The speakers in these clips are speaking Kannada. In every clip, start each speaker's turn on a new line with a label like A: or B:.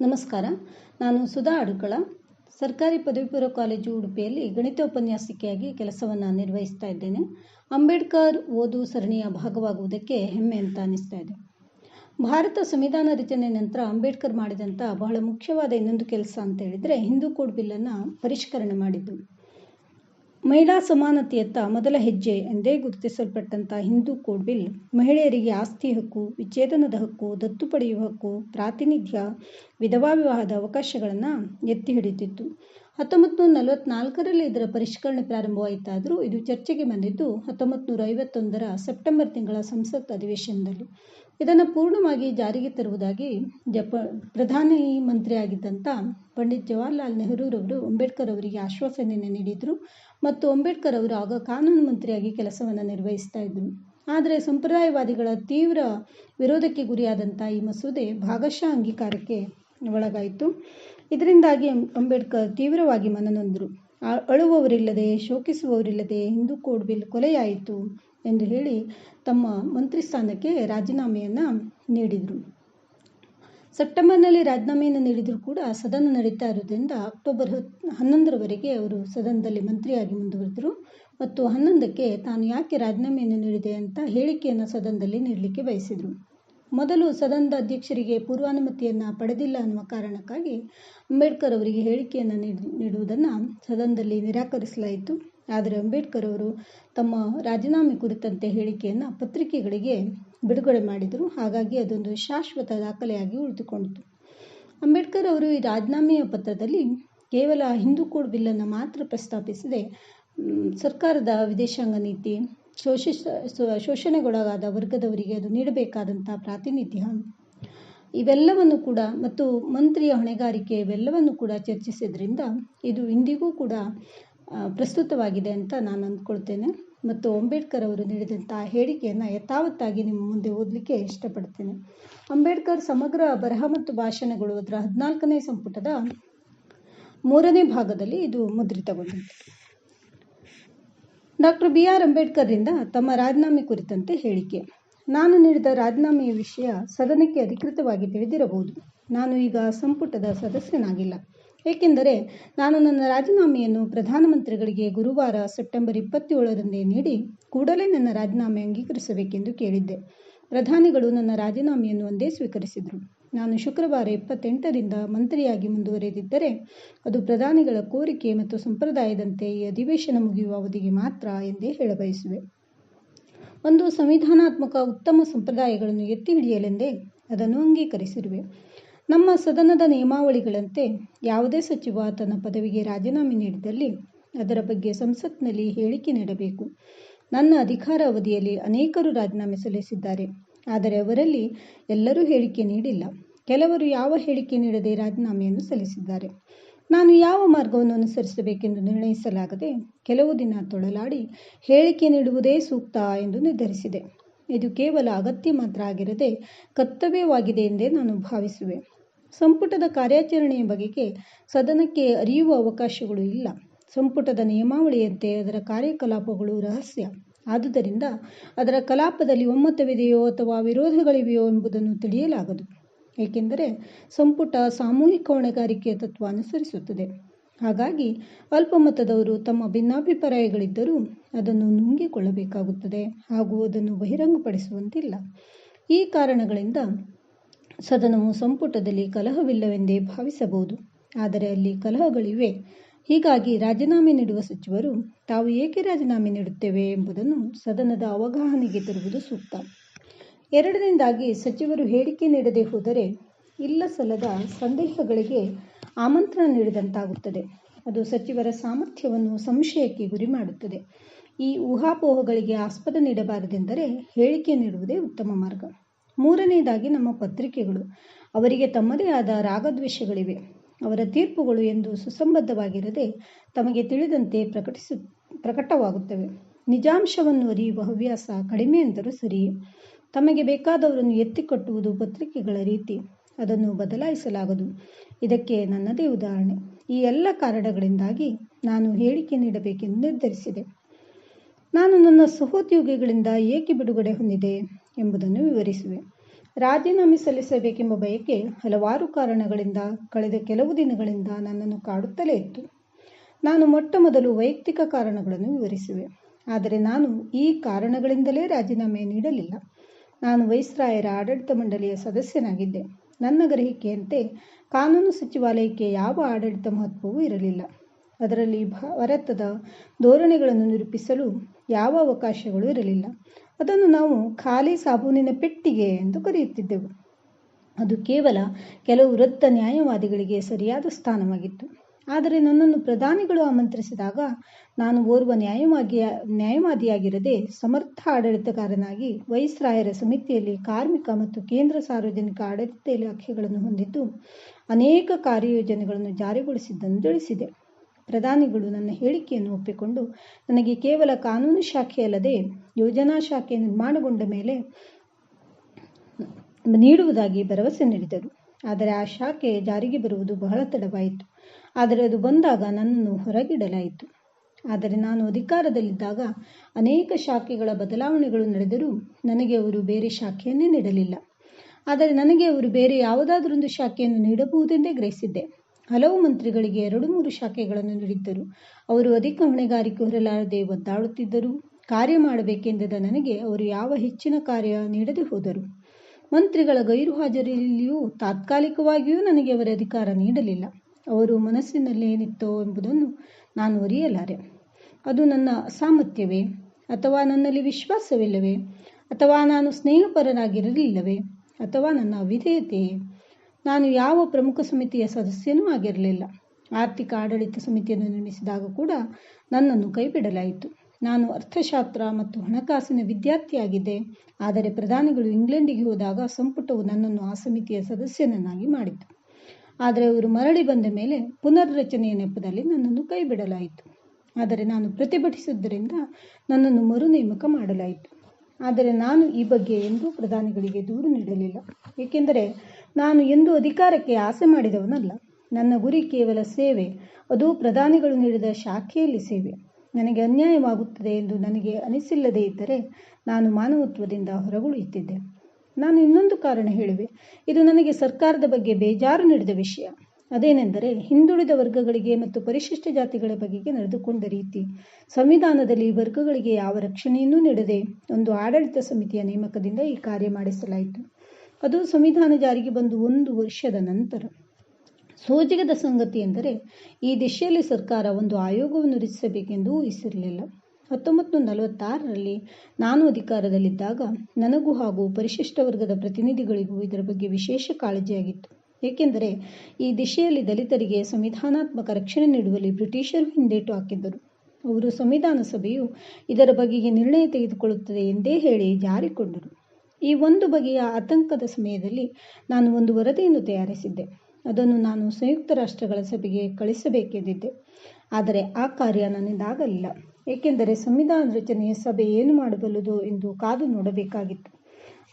A: ನಮಸ್ಕಾರ. ನಾನು ಸುಧಾ ಅಡುಕಳ. ಸರ್ಕಾರಿ ಪದವಿ ಪೂರ್ವ ಕಾಲೇಜು ಉಡುಪಿಯಲ್ಲಿ ಗಣಿತ ಉಪನ್ಯಾಸಿಕೆಯಾಗಿ ಕೆಲಸವನ್ನು ನಿರ್ವಹಿಸ್ತಾ ಇದ್ದೇನೆ. ಅಂಬೇಡ್ಕರ್ ಓದು ಸರಣಿಯ ಭಾಗವಾಗುವುದಕ್ಕೆ ಹೆಮ್ಮೆ ಅಂತ ಅನ್ನಿಸ್ತಾ ಇದೆ. ಭಾರತ ಸಂವಿಧಾನ ರಚನೆ ನಂತರ ಅಂಬೇಡ್ಕರ್ ಮಾಡಿದಂಥ ಬಹಳ ಮುಖ್ಯವಾದ ಇನ್ನೊಂದು ಕೆಲಸ ಅಂತ ಹೇಳಿದರೆ ಹಿಂದೂ ಕೋಡ್ ಬಿಲ್ಲನ್ನು ಪರಿಷ್ಕರಣೆ ಮಾಡಿದ್ದು. ಮಹಿಳಾ ಸಮಾನತೆಯತ್ತ ಮೊದಲ ಹೆಜ್ಜೆ ಎಂದೇ ಗುರುತಿಸಲ್ಪಟ್ಟಂಥ ಹಿಂದೂ ಕೋಡ್ ಬಿಲ್, ಮಹಿಳೆಯರಿಗೆ ಆಸ್ತಿ ಹಕ್ಕು, ವಿಚ್ಛೇದನದ ಹಕ್ಕು, ದತ್ತು ಪಡೆಯುವ ಹಕ್ಕು, ಪ್ರಾತಿನಿಧ್ಯ, ವಿಧವಾ ವಿವಾಹದ ಅವಕಾಶಗಳನ್ನು ಎತ್ತಿ ಹಿಡಿತಿತ್ತು ಹತ್ತೊಂಬತ್ತು ನೂರ ನಲವತ್ನಾಲ್ಕರಲ್ಲಿ ಇದರ ಪರಿಷ್ಕರಣೆ ಪ್ರಾರಂಭವಾಯಿತಾದರೂ ಇದು ಚರ್ಚೆಗೆ ಬಂದಿದ್ದು ಹತ್ತೊಂಬತ್ತು ನೂರ ಐವತ್ತೊಂದರ ಸೆಪ್ಟೆಂಬರ್ ತಿಂಗಳ ಸಂಸತ್ ಅಧಿವೇಶನದಲ್ಲಿ. ಇದನ್ನು ಪೂರ್ಣವಾಗಿ ಜಾರಿಗೆ ತರುವುದಾಗಿ ಜಪ, ಪ್ರಧಾನಿ ಮಂತ್ರಿಯಾಗಿದ್ದಂಥ ಪಂಡಿತ್ ಜವಾಹರ್ಲಾಲ್ ನೆಹರೂರವರು ಅಂಬೇಡ್ಕರ್ ಅವರಿಗೆ ಆಶ್ವಾಸನೆಯನ್ನು ನೀಡಿದರು ಮತ್ತು ಅಂಬೇಡ್ಕರ್ ಅವರು ಆಗ ಕಾನೂನು ಮಂತ್ರಿಯಾಗಿ ಕೆಲಸವನ್ನು ನಿರ್ವಹಿಸ್ತಾ ಇದ್ದರು. ಆದರೆ ಸಂಪ್ರದಾಯವಾದಿಗಳ ತೀವ್ರ ವಿರೋಧಕ್ಕೆ ಗುರಿಯಾದಂಥ ಈ ಮಸೂದೆ ಭಾಗಶಃ ಅಂಗೀಕಾರಕ್ಕೆ ಒಳಗಾಯಿತು. ಇದರಿಂದಾಗಿ ಅಂಬೇಡ್ಕರ್ ತೀವ್ರವಾಗಿ ಮನನೊಂದರು. ಅಳುವವರಿಲ್ಲದೆ, ಶೋಕಿಸುವವರಿಲ್ಲದೆ ಹಿಂದೂ ಕೋಡ್ ಬಿಲ್ ಕೊಲೆಯಾಯಿತು ಎಂದು ಹೇಳಿ ತಮ್ಮ ಮಂತ್ರಿ ಸ್ಥಾನಕ್ಕೆ ರಾಜೀನಾಮೆಯನ್ನು ನೀಡಿದರು. ಸೆಪ್ಟೆಂಬರ್ನಲ್ಲಿ ರಾಜೀನಾಮೆಯನ್ನು ನೀಡಿದರೂ ಕೂಡ ಸದನ ನಡೀತಾ ಇರೋದ್ರಿಂದ ಅಕ್ಟೋಬರ್ ಹತ್, ಹನ್ನೊಂದರವರೆಗೆ ಅವರು ಸದನದಲ್ಲಿ ಮಂತ್ರಿಯಾಗಿ ಮುಂದುವರೆದರು. ಮತ್ತು ಹನ್ನೊಂದಕ್ಕೆ ತಾನು ಯಾಕೆ ರಾಜೀನಾಮೆಯನ್ನು ನೀಡಿದೆ ಅಂತ ಹೇಳಿಕೆಯನ್ನು ಸದನದಲ್ಲಿ ನೀಡಲಿಕ್ಕೆ ಬಯಸಿದರು. ಮೊದಲು ಸದನದ ಅಧ್ಯಕ್ಷರಿಗೆ ಪೂರ್ವಾನುಮತಿಯನ್ನು ಪಡೆದಿಲ್ಲ ಅನ್ನುವ ಕಾರಣಕ್ಕಾಗಿ ಅಂಬೇಡ್ಕರ್ ಅವರಿಗೆ ಹೇಳಿಕೆಯನ್ನು ನೀಡುವುದನ್ನು ಸದನದಲ್ಲಿ ನಿರಾಕರಿಸಲಾಯಿತು. ಆದರೆ ಅಂಬೇಡ್ಕರ್ ಅವರು ತಮ್ಮ ರಾಜೀನಾಮೆ ಕುರಿತಂತೆ ಹೇಳಿಕೆಯನ್ನು ಪತ್ರಿಕೆಗಳಿಗೆ ಬಿಡುಗಡೆ ಮಾಡಿದರು. ಹಾಗಾಗಿ ಅದೊಂದು ಶಾಶ್ವತ ದಾಖಲೆಯಾಗಿ ಉಳಿದುಕೊಂಡಿತು. ಅಂಬೇಡ್ಕರ್ ಅವರು ಈ ರಾಜೀನಾಮೆಯ ಪತ್ರದಲ್ಲಿ ಕೇವಲ ಹಿಂದೂ ಕೋಡ್ ಬಿಲ್ಲನ್ನು ಮಾತ್ರ ಪ್ರಸ್ತಾಪಿಸದೆ ಸರ್ಕಾರದ ವಿದೇಶಾಂಗ ನೀತಿ ಶೋಷಿಸ ಶೋಷಣೆಗೊಳಗಾದ ವರ್ಗದವರಿಗೆ ಅದು ನೀಡಬೇಕಾದಂಥ ಪ್ರಾತಿನಿಧ್ಯ. ಇವೆಲ್ಲವನ್ನು ಕೂಡ ಮತ್ತು ಮಂತ್ರಿಯ ಹೊಣೆಗಾರಿಕೆ ಇವೆಲ್ಲವನ್ನು ಕೂಡ ಚರ್ಚಿಸಿದ್ರಿಂದ ಇದು ಇಂದಿಗೂ ಕೂಡ ಪ್ರಸ್ತುತವಾಗಿದೆ ಅಂತ ನಾನು ಅಂದ್ಕೊಳ್ತೇನೆ. ಮತ್ತು ಅಂಬೇಡ್ಕರ್ ಅವರು ನೀಡಿದಂಥ ಹೇಳಿಕೆಯನ್ನು ಯಥಾವತ್ತಾಗಿ ನಿಮ್ಮ ಮುಂದೆ ಓದಲಿಕ್ಕೆ ಇಷ್ಟಪಡ್ತೇನೆ. ಅಂಬೇಡ್ಕರ್ ಸಮಗ್ರ ಬರಹ ಮತ್ತು ಭಾಷಣಗಳು ಅದರ ಹದಿನಾಲ್ಕನೇ ಸಂಪುಟದ ಮೂರನೇ ಭಾಗದಲ್ಲಿ ಇದು ಮುದ್ರಿತಗೊಂಡಿದೆ. ಡಾಕ್ಟರ್ ಬಿ ಆರ್ ಅಂಬೇಡ್ಕರ್ರಿಂದ ತಮ್ಮ ರಾಜೀನಾಮೆ ಕುರಿತಂತೆ ಹೇಳಿಕೆ. ನಾನು ನೀಡಿದ ರಾಜೀನಾಮೆಯ ವಿಷಯ ಸದನಕ್ಕೆ ಅಧಿಕೃತವಾಗಿ ತಿಳಿದಿರಬಹುದು. ನಾನು ಈಗ ಸಂಪುಟದ ಸದಸ್ಯನಾಗಿಲ್ಲ. ಏಕೆಂದರೆ ನಾನು ನನ್ನ ರಾಜೀನಾಮೆಯನ್ನು ಪ್ರಧಾನಮಂತ್ರಿಗಳಿಗೆ ಗುರುವಾರ ಸೆಪ್ಟೆಂಬರ್ ಇಪ್ಪತ್ತೇಳರಂದೇ ನೀಡಿ ಕೂಡಲೇ ನನ್ನ ರಾಜೀನಾಮೆ ಅಂಗೀಕರಿಸಬೇಕೆಂದು ಕೇಳಿದ್ದೆ. ಪ್ರಧಾನಿಗಳು ನನ್ನ ರಾಜೀನಾಮೆಯನ್ನು ಒಂದೇ ಸ್ವೀಕರಿಸಿದರು. ನಾನು ಶುಕ್ರವಾರ ಇಪ್ಪತ್ತೆಂಟರಿಂದ ಮಂತ್ರಿಯಾಗಿ ಮುಂದುವರೆದಿದ್ದರೆ ಅದು ಪ್ರಧಾನಿಗಳ ಕೋರಿಕೆ ಮತ್ತು ಸಂಪ್ರದಾಯದಂತೆ ಈ ಅಧಿವೇಶನ ಮುಗಿಯುವ ಅವಧಿಗೆ ಮಾತ್ರ ಎಂದೇ ಹೇಳಬಯಸುವೆ. ಒಂದು ಸಂವಿಧಾನಾತ್ಮಕ ಉತ್ತಮ ಸಂಪ್ರದಾಯಗಳನ್ನು ಎತ್ತಿ ಹಿಡಿಯಲೆಂದೇ ಅದನ್ನು ಅಂಗೀಕರಿಸಿರುವೆ. ನಮ್ಮ ಸದನದ ನಿಯಮಾವಳಿಗಳಂತೆ ಯಾವುದೇ ಸಚಿವ ತನ್ನ ಪದವಿಗೆ ರಾಜೀನಾಮೆ ನೀಡಿದಲ್ಲಿ ಅದರ ಬಗ್ಗೆ ಸಂಸತ್ನಲ್ಲಿ ಹೇಳಿಕೆ ನೀಡಬೇಕು. ನನ್ನ ಅಧಿಕಾರ ಅವಧಿಯಲ್ಲಿ ಅನೇಕರು ರಾಜೀನಾಮೆ ಸಲ್ಲಿಸಿದ್ದಾರೆ. ಆದರೆ ಅವರಲ್ಲಿ ಎಲ್ಲರೂ ಹೇಳಿಕೆ ನೀಡಿಲ್ಲ. ಕೆಲವರು ಯಾವ ಹೇಳಿಕೆ ನೀಡದೆ ರಾಜೀನಾಮೆಯನ್ನು ಸಲ್ಲಿಸಿದ್ದಾರೆ. ನಾನು ಯಾವ ಮಾರ್ಗವನ್ನು ಅನುಸರಿಸಬೇಕೆಂದು ನಿರ್ಣಯಿಸಲಾಗದೆ ಕೆಲವು ದಿನ ತೊಳಲಾಡಿ ಹೇಳಿಕೆ ನೀಡುವುದೇ ಸೂಕ್ತ ಎಂದು ನಿರ್ಧರಿಸಿದೆ. ಇದು ಕೇವಲ ಅಗತ್ಯ ಮಾತ್ರ ಆಗಿರದೆ ಕರ್ತವ್ಯವಾಗಿದೆ ಎಂದೇ ನಾನು ಭಾವಿಸುವೆ. ಸಂಪುಟದ ಕಾರ್ಯಾಚರಣೆಯ ಬಗೆಗೆ ಸದನಕ್ಕೆ ಅರಿಯುವ ಅವಕಾಶಗಳು ಇಲ್ಲ. ಸಂಪುಟದ ನಿಯಮಾವಳಿಯಂತೆ ಅದರ ಕಾರ್ಯಕಲಾಪಗಳು ರಹಸ್ಯ. ಆದುದರಿಂದ ಅದರ ಕಲಾಪದಲ್ಲಿ ಒಮ್ಮತವಿದೆಯೋ ಅಥವಾ ವಿರೋಧಗಳಿವೆಯೋ ಎಂಬುದನ್ನು ತಿಳಿಯಲಾಗದು, ಏಕೆಂದರೆ ಸಂಪುಟ ಸಾಮೂಹಿಕ ಹೊಣೆಗಾರಿಕೆಯ ತತ್ವ ಅನುಸರಿಸುತ್ತದೆ. ಹಾಗಾಗಿ ಅಲ್ಪಮತದವರು ತಮ್ಮ ಭಿನ್ನಾಭಿಪ್ರಾಯಗಳಿದ್ದರೂ ಅದನ್ನು ನುಂಗಿಕೊಳ್ಳಬೇಕಾಗುತ್ತದೆ, ಹಾಗೂ ಅದನ್ನು ಬಹಿರಂಗಪಡಿಸುವಂತಿಲ್ಲ. ಈ ಕಾರಣಗಳಿಂದ ಸದನವು ಸಂಪುಟದಲ್ಲಿ ಕಲಹವಿಲ್ಲವೆಂದೇ ಭಾವಿಸಬಹುದು, ಆದರೆ ಅಲ್ಲಿ ಕಲಹಗಳಿವೆ. ಹೀಗಾಗಿ ರಾಜೀನಾಮೆ ನೀಡುವ ಸಚಿವರು, ತಾವು ಏಕೆ ರಾಜೀನಾಮೆ ನೀಡುತ್ತೇವೆ ಎಂಬುದನ್ನು ಸದನದ ಅವಗಾಹನೆಗೆ ತರುವುದು ಸೂಕ್ತ. ಎರಡನೇದಾಗಿ ಸಚಿವರು ಹೇಳಿಕೆ ನೀಡದೆ ಹೋದರೆ ಇಲ್ಲ ಸಲ್ಲದ ಸಂದೇಹಗಳಿಗೆ ಆಮಂತ್ರಣ ನೀಡಿದಂತಾಗುತ್ತದೆ. ಅದು ಸಚಿವರ ಸಾಮರ್ಥ್ಯವನ್ನು ಸಂಶಯಕ್ಕೆ ಗುರಿ ಮಾಡುತ್ತದೆ. ಈ ಊಹಾಪೋಹಗಳಿಗೆ ಆಸ್ಪದ ನೀಡಬಾರದೆಂದರೆ ಹೇಳಿಕೆ ನೀಡುವುದೇ ಉತ್ತಮ ಮಾರ್ಗ. ಮೂರನೆಯದಾಗಿ ನಮ್ಮ ಪತ್ರಿಕೆಗಳು. ಅವರಿಗೆ ತಮ್ಮದೇ ಆದ ರಾಗದ್ವೇಷಗಳಿವೆ. ಅವರ ತೀರ್ಪುಗಳು ಎಂದು ಸುಸಂಬದ್ಧವಾಗಿರದೆ ತಮಗೆ ತಿಳಿದಂತೆ ಪ್ರಕಟಿಸು, ಪ್ರಕಟವಾಗುತ್ತವೆ. ನಿಜಾಂಶವನ್ನು ಅರಿಯುವ ಹವ್ಯಾಸ ಕಡಿಮೆ ಎಂದರೂ ಸರಿಯೇ ತಮಗೆ ಬೇಕಾದವರನ್ನು ಎತ್ತಿಕಟ್ಟುವುದು ಪತ್ರಿಕೆಗಳ ರೀತಿ. ಅದನ್ನು ಬದಲಾಯಿಸಲಾಗದು. ಇದಕ್ಕೆ ನನ್ನದೇ ಉದಾಹರಣೆ. ಈ ಎಲ್ಲ ಕಾರಣಗಳಿಂದಾಗಿ ನಾನು ಹೇಳಿಕೆ ನೀಡಬೇಕೆಂದು ನಿರ್ಧರಿಸಿದೆ. ನಾನು ನನ್ನ ಸಹೋದ್ಯೋಗಿಗಳಿಂದ ಏಕೆ ಬಿಡುಗಡೆ ಹೊಂದಿದೆ ಎಂಬುದನ್ನು ವಿವರಿಸುವೆ. ರಾಜೀನಾಮೆ ಸಲ್ಲಿಸಬೇಕೆಂಬ ಬಯಕೆ ಹಲವಾರು ಕಾರಣಗಳಿಂದ ಕಳೆದ ಕೆಲವು ದಿನಗಳಿಂದ ನನ್ನನ್ನು ಕಾಡುತ್ತಲೇ ಇತ್ತು. ನಾನು ಮೊಟ್ಟ ಮೊದಲು ವೈಯಕ್ತಿಕ ಕಾರಣಗಳನ್ನು ವಿವರಿಸುವೆ. ಆದರೆ ನಾನು ಈ ಕಾರಣಗಳಿಂದಲೇ ರಾಜೀನಾಮೆ ನೀಡಲಿಲ್ಲ. ನಾನು ವೈಸ್ರಾಯರ ಆಡಳಿತ ಮಂಡಳಿಯ ಸದಸ್ಯನಾಗಿದ್ದೆ. ನನ್ನ ಗ್ರಹಿಕೆಯಂತೆ ಕಾನೂನು ಸಚಿವಾಲಯಕ್ಕೆ ಯಾವ ಆಡಳಿತ ಮಹತ್ವವೂ ಇರಲಿಲ್ಲ. ಅದರಲ್ಲಿ ಭಾರತದ ಧೋರಣೆಗಳನ್ನು ನಿರೂಪಿಸಲು ಯಾವ ಅವಕಾಶಗಳು ಇರಲಿಲ್ಲ. ಅದನ್ನು ನಾವು ಖಾಲಿ ಸಾಬೂನಿನ ಪೆಟ್ಟಿಗೆ ಎಂದು ಕರೆಯುತ್ತಿದ್ದೆವು. ಅದು ಕೇವಲ ಕೆಲವು ವೃತ್ತ ನ್ಯಾಯವಾದಿಗಳಿಗೆ ಸರಿಯಾದ ಸ್ಥಾನವಾಗಿತ್ತು. ಆದರೆ ನನ್ನನ್ನು ಪ್ರಧಾನಿಗಳು ಆಮಂತ್ರಿಸಿದಾಗ ನಾನು ಓರ್ವ ನ್ಯಾಯವಾದಿಯ, ನ್ಯಾಯವಾದಿಯಾಗಿರದೆ ಸಮರ್ಥ ಆಡಳಿತಗಾರನಾಗಿ ವೈಸ್ರಾಯರ ಸಮಿತಿಯಲ್ಲಿ ಕಾರ್ಮಿಕ ಮತ್ತು ಕೇಂದ್ರ ಸಾರ್ವಜನಿಕ ಆಡಳಿತ ಇಲಾಖೆಗಳನ್ನು ಹೊಂದಿದ್ದು ಅನೇಕ ಕಾರ್ಯಯೋಜನೆಗಳನ್ನು ಜಾರಿಗೊಳಿಸಿದ್ದನ್ನು ತಿಳಿಸಿದೆ. ಪ್ರಧಾನಿಗಳು ನನ್ನ ಹೇಳಿಕೆಯನ್ನು ಒಪ್ಪಿಕೊಂಡು ನನಗೆ ಕೇವಲ ಕಾನೂನು ಶಾಖೆಯಲ್ಲದೆ ಯೋಜನಾ ಶಾಖೆ ನಿರ್ಮಾಣಗೊಂಡ ಮೇಲೆ ನೀಡುವುದಾಗಿ ಭರವಸೆ ನೀಡಿದರು. ಆದರೆ ಆ ಶಾಖೆ ಜಾರಿಗೆ ಬರುವುದು ಬಹಳ ತಡವಾಯಿತು. ಆದರೆ ಅದು ಬಂದಾಗ ನನ್ನನ್ನು ಹೊರಗಿಡಲಾಯಿತು. ಆದರೆ ನಾನು ಅಧಿಕಾರದಲ್ಲಿದ್ದಾಗ ಅನೇಕ ಶಾಖೆಗಳ ಬದಲಾವಣೆಗಳು ನಡೆದರೂ ನನಗೆ ಅವರು ಬೇರೆ ಶಾಖೆಯನ್ನೇ ನೀಡಲಿಲ್ಲ. ಆದರೆ ನನಗೆ ಅವರು ಬೇರೆ ಯಾವುದಾದರೊಂದು ಶಾಖೆಯನ್ನು ನೀಡಬಹುದೆಂದೇ ಗ್ರಹಿಸಿದ್ದೆ. ಹಲವು ಮಂತ್ರಿಗಳಿಗೆ ಎರಡು ಮೂರು ಶಾಖೆಗಳನ್ನು ನೀಡಿದ್ದರು. ಅವರು ಅಧಿಕ ಹೊಣೆಗಾರಿಕೆ ಹೊರಲಾರದೆ ಒದ್ದಾಡುತ್ತಿದ್ದರು. ಕಾರ್ಯ ಮಾಡಬೇಕೆಂದದ ನನಗೆ ಅವರು ಯಾವ ಹೆಚ್ಚಿನ ಕಾರ್ಯ ನೀಡದೆ ಹೋದರು. ಮಂತ್ರಿಗಳ ಗೈರು ಹಾಜರಿಯಲ್ಲಿಯೂ ತಾತ್ಕಾಲಿಕವಾಗಿಯೂ ನನಗೆ ಅವರ ಅಧಿಕಾರ ನೀಡಲಿಲ್ಲ. ಅವರು ಮನಸ್ಸಿನಲ್ಲಿ ಏನಿತ್ತೋ ಎಂಬುದನ್ನು ನಾನು ಅರಿಯಲಾರೆ. ಅದು ನನ್ನ ಅಸಾಮರ್ಥ್ಯವೇ? ಅಥವಾ ನನ್ನಲ್ಲಿ ವಿಶ್ವಾಸವಿಲ್ಲವೇ? ಅಥವಾ ನಾನು ಸ್ನೇಹಪರನಾಗಿರಲಿಲ್ಲವೇ? ಅಥವಾ ನನ್ನ ಅವಿಧೇಯತೆಯೇ? ನಾನು ಯಾವ ಪ್ರಮುಖ ಸಮಿತಿಯ ಸದಸ್ಯನೂ ಆಗಿರಲಿಲ್ಲ. ಆರ್ಥಿಕ ಆಡಳಿತ ಸಮಿತಿಯನ್ನು ನಿರ್ಮಿಸಿದಾಗ ಕೂಡ ನನ್ನನ್ನು ಕೈಬಿಡಲಾಯಿತು. ನಾನು ಅರ್ಥಶಾಸ್ತ್ರ ಮತ್ತು ಹಣಕಾಸಿನ ವಿದ್ಯಾರ್ಥಿಯಾಗಿದ್ದೆ. ಆದರೆ ಪ್ರಧಾನಿಗಳು ಇಂಗ್ಲೆಂಡಿಗೆ ಹೋದಾಗ ಸಂಪುಟವು ನನ್ನನ್ನು ಆ ಸಮಿತಿಯ ಸದಸ್ಯನನ್ನಾಗಿ ಮಾಡಿತು. ಆದರೆ ಅವರು ಮರಳಿ ಬಂದ ಮೇಲೆ ಪುನರ್ರಚನೆಯ ನೆಪದಲ್ಲಿ ನನ್ನನ್ನು ಕೈಬಿಡಲಾಯಿತು. ಆದರೆ ನಾನು ಪ್ರತಿಭಟಿಸಿದ್ದರಿಂದ ನನ್ನನ್ನು ಮರು ನೇಮಕ ಮಾಡಲಾಯಿತು. ಆದರೆ ನಾನು ಈ ಬಗ್ಗೆ ಎಂದೂ ಪ್ರಧಾನಿಗಳಿಗೆ ದೂರು ನೀಡಲಿಲ್ಲ. ಏಕೆಂದರೆ ನಾನು ಎಂದೂ ಅಧಿಕಾರಕ್ಕೆ ಆಸೆ ಮಾಡಿದವನಲ್ಲ. ನನ್ನ ಗುರಿ ಕೇವಲ ಸೇವೆ, ಅದು ಪ್ರಧಾನಿಗಳು ನೀಡಿದ ಶಾಖೆಯಲ್ಲಿ ಸೇವೆ. ನನಗೆ ಅನ್ಯಾಯವಾಗುತ್ತದೆ ಎಂದು ನನಗೆ ಅನಿಸಿಲ್ಲದೇ ಇದ್ದರೆ ನಾನು ಮಾನವತ್ವದಿಂದ ಹೊರಗುಳಿಯುತ್ತಿದ್ದೆ. ನಾನು ಇನ್ನೊಂದು ಕಾರಣ ಹೇಳುವೆ. ಇದು ನನಗೆ ಸರ್ಕಾರದ ಬಗ್ಗೆ ಬೇಜಾರು ನೀಡಿದ ವಿಷಯ. ಅದೇನೆಂದರೆ ಹಿಂದುಳಿದ ವರ್ಗಗಳಿಗೆ ಮತ್ತು ಪರಿಶಿಷ್ಟ ಜಾತಿಗಳ ಬಗೆಗೆ ನಡೆದುಕೊಂಡ ರೀತಿ. ಸಂವಿಧಾನದಲ್ಲಿ ವರ್ಗಗಳಿಗೆ ಯಾವ ರಕ್ಷಣೆಯನ್ನೂ ನೀಡದೆ ಒಂದು ಆಡಳಿತ ಸಮಿತಿಯ ನೇಮಕದಿಂದ ಈ ಕಾರ್ಯ ಮಾಡಿಸಲಾಯಿತು. ಅದು ಸಂವಿಧಾನ ಜಾರಿಗೆ ಬಂದು ಒಂದು ವರ್ಷದ ನಂತರ. ಸೋಜಿಗದ ಸಂಗತಿ ಎಂದರೆ ಈ ದಿಶೆಯಲ್ಲಿ ಸರ್ಕಾರ ಒಂದು ಆಯೋಗವನ್ನು ರಚಿಸಬೇಕೆಂದು ಊಹಿಸಿರಲಿಲ್ಲ ಹತ್ತೊಂಬತ್ತು ನಲವತ್ತಾರರಲ್ಲಿ ನಾನು ಅಧಿಕಾರದಲ್ಲಿದ್ದಾಗ ನನಗೂ ಹಾಗೂ ಪರಿಶಿಷ್ಟ ವರ್ಗದ ಪ್ರತಿನಿಧಿಗಳಿಗೂ ಇದರ ಬಗ್ಗೆ ವಿಶೇಷ ಕಾಳಜಿಯಾಗಿತ್ತು. ಏಕೆಂದರೆ ಈ ದಿಶೆಯಲ್ಲಿ ದಲಿತರಿಗೆ ಸಂವಿಧಾನಾತ್ಮಕ ರಕ್ಷಣೆ ನೀಡುವಲ್ಲಿ ಬ್ರಿಟಿಷರು ಹಿಂದೇಟು ಹಾಕಿದ್ದರು. ಅವರು ಸಂವಿಧಾನ ಸಭೆಯು ಇದರ ಬಗೆಗೆ ನಿರ್ಣಯ ತೆಗೆದುಕೊಳ್ಳುತ್ತದೆ ಎಂದೇ ಹೇಳಿ ಜಾರಿಕೊಂಡರು. ಈ ಒಂದು ಬಗೆಯ ಆತಂಕದ ಸಮಯದಲ್ಲಿ ನಾನು ಒಂದು ವರದಿಯನ್ನು ತಯಾರಿಸಿದ್ದೆ. ಅದನ್ನು ನಾನು ಸಂಯುಕ್ತ ರಾಷ್ಟ್ರಗಳ ಸಭೆಗೆ ಕಳಿಸಬೇಕೆಂದಿದ್ದೆ. ಆದರೆ ಆ ಕಾರ್ಯ ನನ್ನಿಂದಾಗಲಿಲ್ಲ. ಏಕೆಂದರೆ ಸಂವಿಧಾನ ರಚನೆಯ ಸಭೆ ಏನು ಮಾಡಬಲ್ಲದು ಎಂದು ಕಾದು ನೋಡಬೇಕಾಗಿತ್ತು.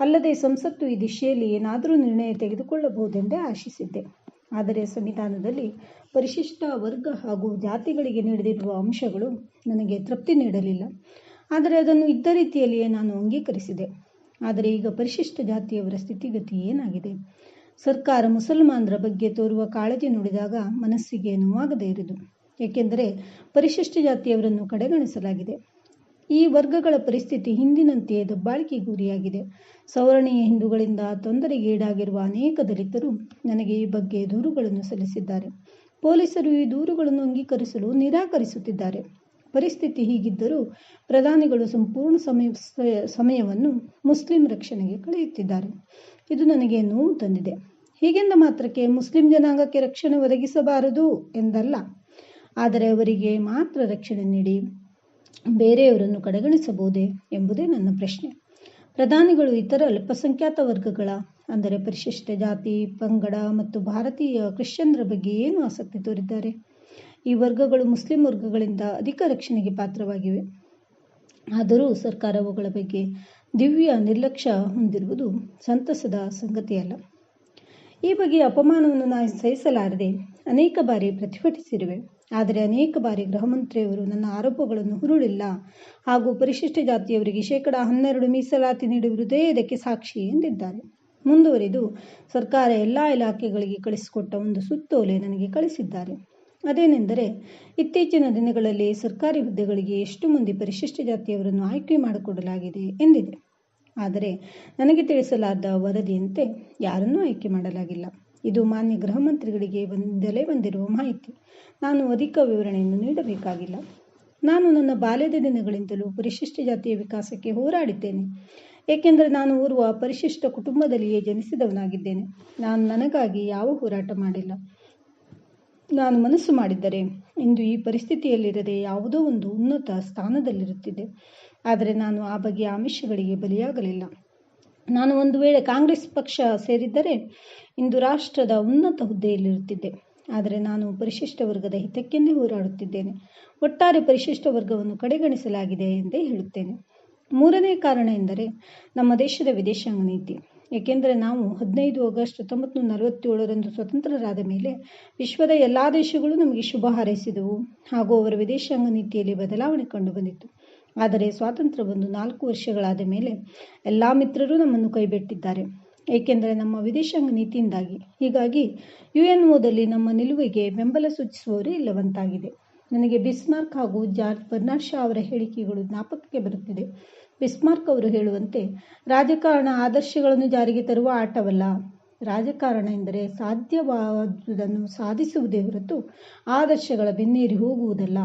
A: ಅಲ್ಲದೆ ಸಂಸತ್ತು ಈ ದಿಶೆಯಲ್ಲಿ ಏನಾದರೂ ನಿರ್ಣಯ ತೆಗೆದುಕೊಳ್ಳಬಹುದೆಂದೇ ಆಶಿಸಿದ್ದೆ. ಆದರೆ ಸಂವಿಧಾನದಲ್ಲಿ ಪರಿಶಿಷ್ಟ ವರ್ಗ ಹಾಗೂ ಜಾತಿಗಳಿಗೆ ನೀಡದಿರುವ ಅಂಶಗಳು ನನಗೆ ತೃಪ್ತಿ ನೀಡಲಿಲ್ಲ. ಆದರೆ ಅದನ್ನು ಇದ್ದ ರೀತಿಯಲ್ಲಿಯೇ ನಾನು ಅಂಗೀಕರಿಸಿದೆ. ಆದರೆ ಈಗ ಪರಿಶಿಷ್ಟ ಜಾತಿಯವರ ಸ್ಥಿತಿಗತಿ ಏನಾಗಿದೆ? ಸರ್ಕಾರ ಮುಸಲ್ಮಾನರ ಬಗ್ಗೆ ತೋರುವ ಕಾಳಜಿ ನೋಡಿದಾಗ ಮನಸ್ಸಿಗೆ ನೋವಾಗದೇ ಇರುವುದು. ಏಕೆಂದರೆ ಪರಿಶಿಷ್ಟ ಜಾತಿಯವರನ್ನು ಕಡೆಗಣಿಸಲಾಗಿದೆ. ಈ ವರ್ಗಗಳ ಪರಿಸ್ಥಿತಿ ಹಿಂದಿನಂತೆಯೇ ದಬ್ಬಾಳಿಕೆ ಗುರಿಯಾಗಿದೆ. ಸವರ್ಣೀಯ ಹಿಂದೂಗಳಿಂದ ತೊಂದರೆಗೀಡಾಗಿರುವ ಅನೇಕ ದಲಿತರು ನನಗೆ ಈ ಬಗ್ಗೆ ದೂರುಗಳನ್ನು ಸಲ್ಲಿಸಿದ್ದಾರೆ. ಪೊಲೀಸರು ಈ ದೂರುಗಳನ್ನು ಅಂಗೀಕರಿಸಲು ನಿರಾಕರಿಸುತ್ತಿದ್ದಾರೆ. ಪರಿಸ್ಥಿತಿ ಹೀಗಿದ್ದರೂ ಪ್ರಧಾನಿಗಳು ಸಂಪೂರ್ಣ ಸಮಯ, ಸಮಯವನ್ನು ಮುಸ್ಲಿಂ ರಕ್ಷಣೆಗೆ ಕಳೆಯುತ್ತಿದ್ದಾರೆ. ಇದು ನನಗೆ ನೋವು ತಂದಿದೆ. ಹೀಗೆಂದ ಮಾತ್ರಕ್ಕೆ ಮುಸ್ಲಿಂ ಜನಾಂಗಕ್ಕೆ ರಕ್ಷಣೆ ಒದಗಿಸಬಾರದು ಎಂದಲ್ಲ. ಆದರೆ ಅವರಿಗೆ ಮಾತ್ರ ರಕ್ಷಣೆ ನೀಡಿ ಬೇರೆಯವರನ್ನು ಕಡೆಗಣಿಸಬಹುದೇ ಎಂಬುದೇ ನನ್ನ ಪ್ರಶ್ನೆ. ಪ್ರಧಾನಿಗಳು ಇತರ ಅಲ್ಪಸಂಖ್ಯಾತ ವರ್ಗಗಳ, ಅಂದರೆ ಪರಿಶಿಷ್ಟ ಜಾತಿ, ಪಂಗಡ ಮತ್ತು ಭಾರತೀಯ ಕ್ರಿಶ್ಚಿಯನ್ರ ಬಗ್ಗೆ ಏನು ಆಸಕ್ತಿ ತೋರಿದ್ದಾರೆ? ಈ ವರ್ಗಗಳು ಮುಸ್ಲಿಂ ವರ್ಗಗಳಿಂದ ಅಧಿಕ ರಕ್ಷಣೆಗೆ ಪಾತ್ರವಾಗಿವೆ. ಆದರೂ ಸರ್ಕಾರ ಅವುಗಳ ಬಗ್ಗೆ ದಿವ್ಯ ನಿರ್ಲಕ್ಷ್ಯ ಹೊಂದಿರುವುದು ಸಂತಸದ ಸಂಗತಿಯಲ್ಲ. ಈ ಬಗ್ಗೆ ಅಪಮಾನವನ್ನು ನಾನು ಸಹಿಸಲಾರದೆ ಅನೇಕ ಬಾರಿ ಪ್ರತಿಭಟಿಸಿರುವೆ. ಆದರೆ ಅನೇಕ ಬಾರಿ ಗೃಹ ಮಂತ್ರಿಯವರು ನನ್ನ ಆರೋಪಗಳನ್ನು ಹುರುಳಿಲ್ಲ. ಹಾಗೂ ಪರಿಶಿಷ್ಟ ಜಾತಿಯವರಿಗೆ ಶೇಕಡ ಹನ್ನೆರಡು ಮೀಸಲಾತಿ ನೀಡಿರುವುದೇ ಇದಕ್ಕೆ ಸಾಕ್ಷಿ ಎಂದಿದ್ದಾರೆ. ಮುಂದುವರಿದು ಸರ್ಕಾರ ಎಲ್ಲ ಇಲಾಖೆಗಳಿಗೆ ಕಳಿಸಿಕೊಟ್ಟ ಒಂದು ಸುತ್ತೋಲೆ ನನಗೆ ಕಳಿಸಿದ್ದಾರೆ. ಅದೇನೆಂದರೆ, ಇತ್ತೀಚಿನ ದಿನಗಳಲ್ಲಿ ಸರ್ಕಾರಿ ಹುದ್ದೆಗಳಿಗೆ ಎಷ್ಟು ಮಂದಿ ಪರಿಶಿಷ್ಟ ಜಾತಿಯವರನ್ನು ಆಯ್ಕೆ ಮಾಡಿಕೊಡಲಾಗಿದೆ ಎಂದಿದೆ. ಆದರೆ, ನನಗೆ ತಿಳಿಸಲಾದ ವರದಿಯಂತೆ ಯಾರನ್ನೂ ಆಯ್ಕೆ ಮಾಡಲಾಗಿಲ್ಲ. ಇದು ಮಾನ್ಯ ಗೃಹ ಮಂತ್ರಿಗಳಿಗೆ ಬಂದಲೇ ಬಂದಿರುವ ಮಾಹಿತಿ. ನಾನು ಅಧಿಕ ವಿವರಣೆಯನ್ನು ನೀಡಬೇಕಾಗಿಲ್ಲ. ನಾನು ನನ್ನ ಬಾಲ್ಯದ ದಿನಗಳಿಂದಲೂ ಪರಿಶಿಷ್ಟ ಜಾತಿಯ ವಿಕಾಸಕ್ಕೆ ಹೋರಾಡಿದ್ದೇನೆ. ಏಕೆಂದರೆ ನಾನು ಓರ್ವ ಪರಿಶಿಷ್ಟ ಕುಟುಂಬದಲ್ಲಿಯೇ ಜನಿಸಿದವನಾಗಿದ್ದೇನೆ. ನಾನು ನನಗಾಗಿ ಯಾವ ಹೋರಾಟ ಮಾಡಿಲ್ಲ. ನಾನು ಮನಸ್ಸು ಮಾಡಿದ್ದರೆ ಇಂದು ಈ ಪರಿಸ್ಥಿತಿಯಲ್ಲಿರದೆ ಯಾವುದೋ ಒಂದು ಉನ್ನತ ಸ್ಥಾನದಲ್ಲಿರುತ್ತಿದೆ ಆದರೆ ನಾನು ಆ ಬಗೆಯ ಆಮಿಷಗಳಿಗೆ ಬಲಿಯಾಗಲಿಲ್ಲ. ನಾನು ಒಂದು ವೇಳೆ ಕಾಂಗ್ರೆಸ್ ಪಕ್ಷ ಸೇರಿದ್ದರೆ ಇಂದು ರಾಷ್ಟ್ರದ ಉನ್ನತ ಹುದ್ದೆಯಲ್ಲಿರುತ್ತಿದ್ದೆ. ಆದರೆ ನಾನು ಪರಿಶಿಷ್ಟ ವರ್ಗದ ಹಿತಕ್ಕೆಂದೇ ಹೋರಾಡುತ್ತಿದ್ದೇನೆ. ಒಟ್ಟಾರೆ ಪರಿಶಿಷ್ಟ ವರ್ಗವನ್ನು ಕಡೆಗಣಿಸಲಾಗಿದೆ ಎಂದೇ ಹೇಳುತ್ತೇನೆ. ಮೂರನೇ ಕಾರಣ ಎಂದರೆ ನಮ್ಮ ದೇಶದ ವಿದೇಶಾಂಗ ನೀತಿ. ಏಕೆಂದರೆ ನಾವು ಹದಿನೈದು ಆಗಸ್ಟ್ ಹತ್ತೊಂಬತ್ತು ನೂರ ನಲವತ್ತೇಳರಂದು ಸ್ವತಂತ್ರರಾದ ಮೇಲೆ ವಿಶ್ವದ ಎಲ್ಲ ದೇಶಗಳು ನಮಗೆ ಶುಭ ಹಾರೈಸಿದವು ಹಾಗೂ ಅವರ ವಿದೇಶಾಂಗ ನೀತಿಯಲ್ಲಿ ಬದಲಾವಣೆ ಕಂಡುಬಂದಿತು ಆದರೆ ಸ್ವಾತಂತ್ರ್ಯ ಬಂದು ನಾಲ್ಕು ವರ್ಷಗಳಾದ ಮೇಲೆ ಎಲ್ಲ ಮಿತ್ರರು ನಮ್ಮನ್ನು ಕೈಬಿಟ್ಟಿದ್ದಾರೆ. ಏಕೆಂದರೆ ನಮ್ಮ ವಿದೇಶಾಂಗ ನೀತಿಯಿಂದಾಗಿ. ಹೀಗಾಗಿ ಯು ಎನ್ ಒದಲ್ಲಿ ನಮ್ಮ ನಿಲುವಿಗೆ ಬೆಂಬಲ ಸೂಚಿಸುವವರು ಇಲ್ಲವಂತಾಗಿದೆ. ನನಗೆ ಬಿಸ್ಮಾರ್ಕ್ ಹಾಗೂ ಜಾರ್ಜ್ ಬರ್ನಾಡ್ ಶಾ ಅವರ ಹೇಳಿಕೆಗಳು ಜ್ಞಾಪಕಕ್ಕೆ ಬರುತ್ತಿದೆ. ಬಿಸ್ಮಾರ್ಕ್ ಅವರು ಹೇಳುವಂತೆ, ರಾಜಕಾರಣ ಆದರ್ಶಗಳನ್ನು ಜಾರಿಗೆ ತರುವ ಆಟವಲ್ಲ. ರಾಜಕಾರಣ ಎಂದರೆ ಸಾಧ್ಯವಾದುದನ್ನು ಸಾಧಿಸುವುದೇ ಹೊರತು ಆದರ್ಶಗಳ ಬೆನ್ನೇರಿ ಹೋಗುವುದಲ್ಲ.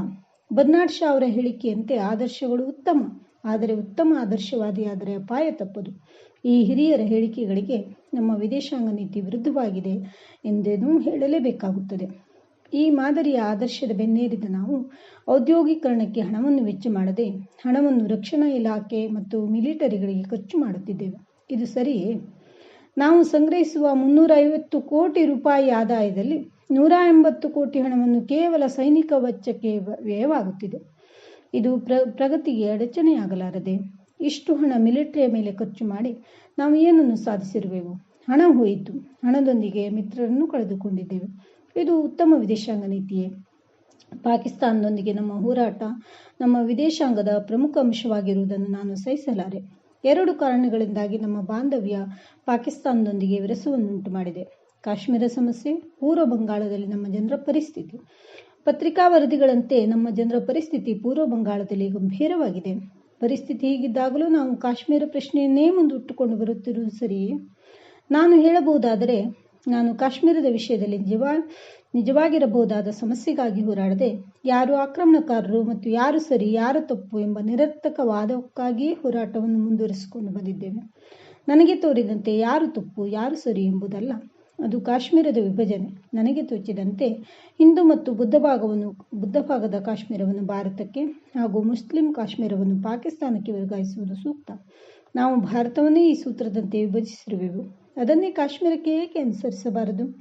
A: ಬರ್ನಾಡ್ ಶಾ ಅವರ ಹೇಳಿಕೆಯಂತೆ ಆದರ್ಶಗಳು ಉತ್ತಮ. ಆದರೆ ಉತ್ತಮ ಆದರ್ಶವಾದಿಯಾದರೆ ಅಪಾಯ ತಪ್ಪದು. ಈ ಹಿರಿಯರ ಹೇಳಿಕೆಗಳಿಗೆ ನಮ್ಮ ವಿದೇಶಾಂಗ ನೀತಿ ವಿರುದ್ಧವಾಗಿದೆ ಎಂದೇನೂ ಹೇಳಲೇಬೇಕಾಗುತ್ತದೆ. ಈ ಮಾದರಿಯ ಆದರ್ಶದ ಬೆನ್ನೇರಿದ ನಾವು ಔದ್ಯೋಗೀಕರಣಕ್ಕೆ ಹಣವನ್ನು ವೆಚ್ಚ ಮಾಡದೆ ಹಣವನ್ನು ರಕ್ಷಣಾ ಇಲಾಖೆ ಮತ್ತು ಮಿಲಿಟರಿಗಳಿಗೆ ಖರ್ಚು ಮಾಡುತ್ತಿದ್ದೇವೆ. ಇದು ಸರಿಯೇ? ನಾವು ಸಂಗ್ರಹಿಸುವ ಮುನ್ನೂರೈವತ್ತು ಕೋಟಿ ರೂಪಾಯಿ ಆದಾಯದಲ್ಲಿ ನೂರ ಎಂಬತ್ತು ಕೋಟಿ ಹಣವನ್ನು ಕೇವಲ ಸೈನಿಕ ವೆಚ್ಚಕ್ಕೆ ವ್ಯಯವಾಗುತ್ತಿದೆ. ಇದು ಪ್ರ, ಪ್ರಗತಿಗೆ ಅಡಚಣೆಯಾಗಲಾರದೆ ಇಷ್ಟು ಹಣ ಮಿಲಿಟರಿಯ ಮೇಲೆ ಖರ್ಚು ಮಾಡಿ ನಾವು ಏನನ್ನು ಸಾಧಿಸಿರುವೆವು? ಹಣ ಹೋಯಿತು. ಹಣದೊಂದಿಗೆ ಮಿತ್ರರನ್ನು ಕಳೆದುಕೊಂಡಿದ್ದೇವೆ. ಇದು ಉತ್ತಮ ವಿದೇಶಾಂಗ ನೀತಿಯೇ. ಪಾಕಿಸ್ತಾನದೊಂದಿಗೆ ನಮ್ಮ ಹೋರಾಟ ನಮ್ಮ ವಿದೇಶಾಂಗದ ಪ್ರಮುಖ ಅಂಶವಾಗಿರುವುದನ್ನು ನಾನು ಸಹಿಸಲಾರೆ. ಎರಡು ಕಾರಣಗಳಿಂದಾಗಿ ನಮ್ಮ ಬಾಂಧವ್ಯ ಪಾಕಿಸ್ತಾನದೊಂದಿಗೆ ವಿರಸವನ್ನುಂಟು ಮಾಡಿದೆ ಕಾಶ್ಮೀರ ಸಮಸ್ಯೆ, ಪೂರ್ವ ಬಂಗಾಳದಲ್ಲಿ ನಮ್ಮ ಜನರ ಪರಿಸ್ಥಿತಿ. ಪತ್ರಿಕಾ ವರದಿಗಳಂತೆ ನಮ್ಮ ಜನರ ಪರಿಸ್ಥಿತಿ ಪೂರ್ವ ಬಂಗಾಳದಲ್ಲಿ ಗಂಭೀರವಾಗಿದೆ. ಪರಿಸ್ಥಿತಿ ಹೀಗಿದ್ದಾಗಲೂ ನಾವು ಕಾಶ್ಮೀರ ಪ್ರಶ್ನೆಯನ್ನೇ ಮುಂದಿಟ್ಟುಕೊಂಡು ಬರುತ್ತಿರುವುದು ಸರಿ? ನಾನು ಹೇಳಬಹುದಾದರೆ, ನಾನು ಕಾಶ್ಮೀರದ ವಿಷಯದಲ್ಲಿ ನಿಜವಾ, ನಿಜವಾಗಿರಬಹುದಾದ ಸಮಸ್ಯೆಗಾಗಿ ಹೋರಾಡದೆ, ಯಾರು ಆಕ್ರಮಣಕಾರರು ಮತ್ತು ಯಾರು ಸರಿ, ಯಾರು ತಪ್ಪು ಎಂಬ ನಿರರ್ಥಕ ವಾದಕ್ಕಾಗಿಯೇ ಹೋರಾಟವನ್ನು ಮುಂದುವರಿಸಿಕೊಂಡು ಬಂದಿದ್ದೇವೆ. ನನಗೆ ತೋರಿದಂತೆ ಯಾರು ತಪ್ಪು, ಯಾರು ಸರಿ ಎಂಬುದಲ್ಲ. ಅದು ಕಾಶ್ಮೀರದ ವಿಭಜನೆ. ನನಗೆ ತೋಚಿದಂತೆ ಹಿಂದೂ ಮತ್ತು ಬುದ್ಧ ಭಾಗವನ್ನು, ಬುದ್ಧ ಭಾಗದ ಕಾಶ್ಮೀರವನ್ನು ಭಾರತಕ್ಕೆ ಹಾಗೂ ಮುಸ್ಲಿಂ ಕಾಶ್ಮೀರವನ್ನು ಪಾಕಿಸ್ತಾನಕ್ಕೆ ವರ್ಗಾಯಿಸುವುದು ಸೂಕ್ತ. ನಾವು ಭಾರತವನ್ನೇ ಈ ಸೂತ್ರದಂತೆ ವಿಭಜಿಸಿರುವೆವು. ಅದನ್ನೇ ಕಾಶ್ಮೀರಕ್ಕೆ ಏಕೆ ಅನುಸರಿಸಬಾರದು?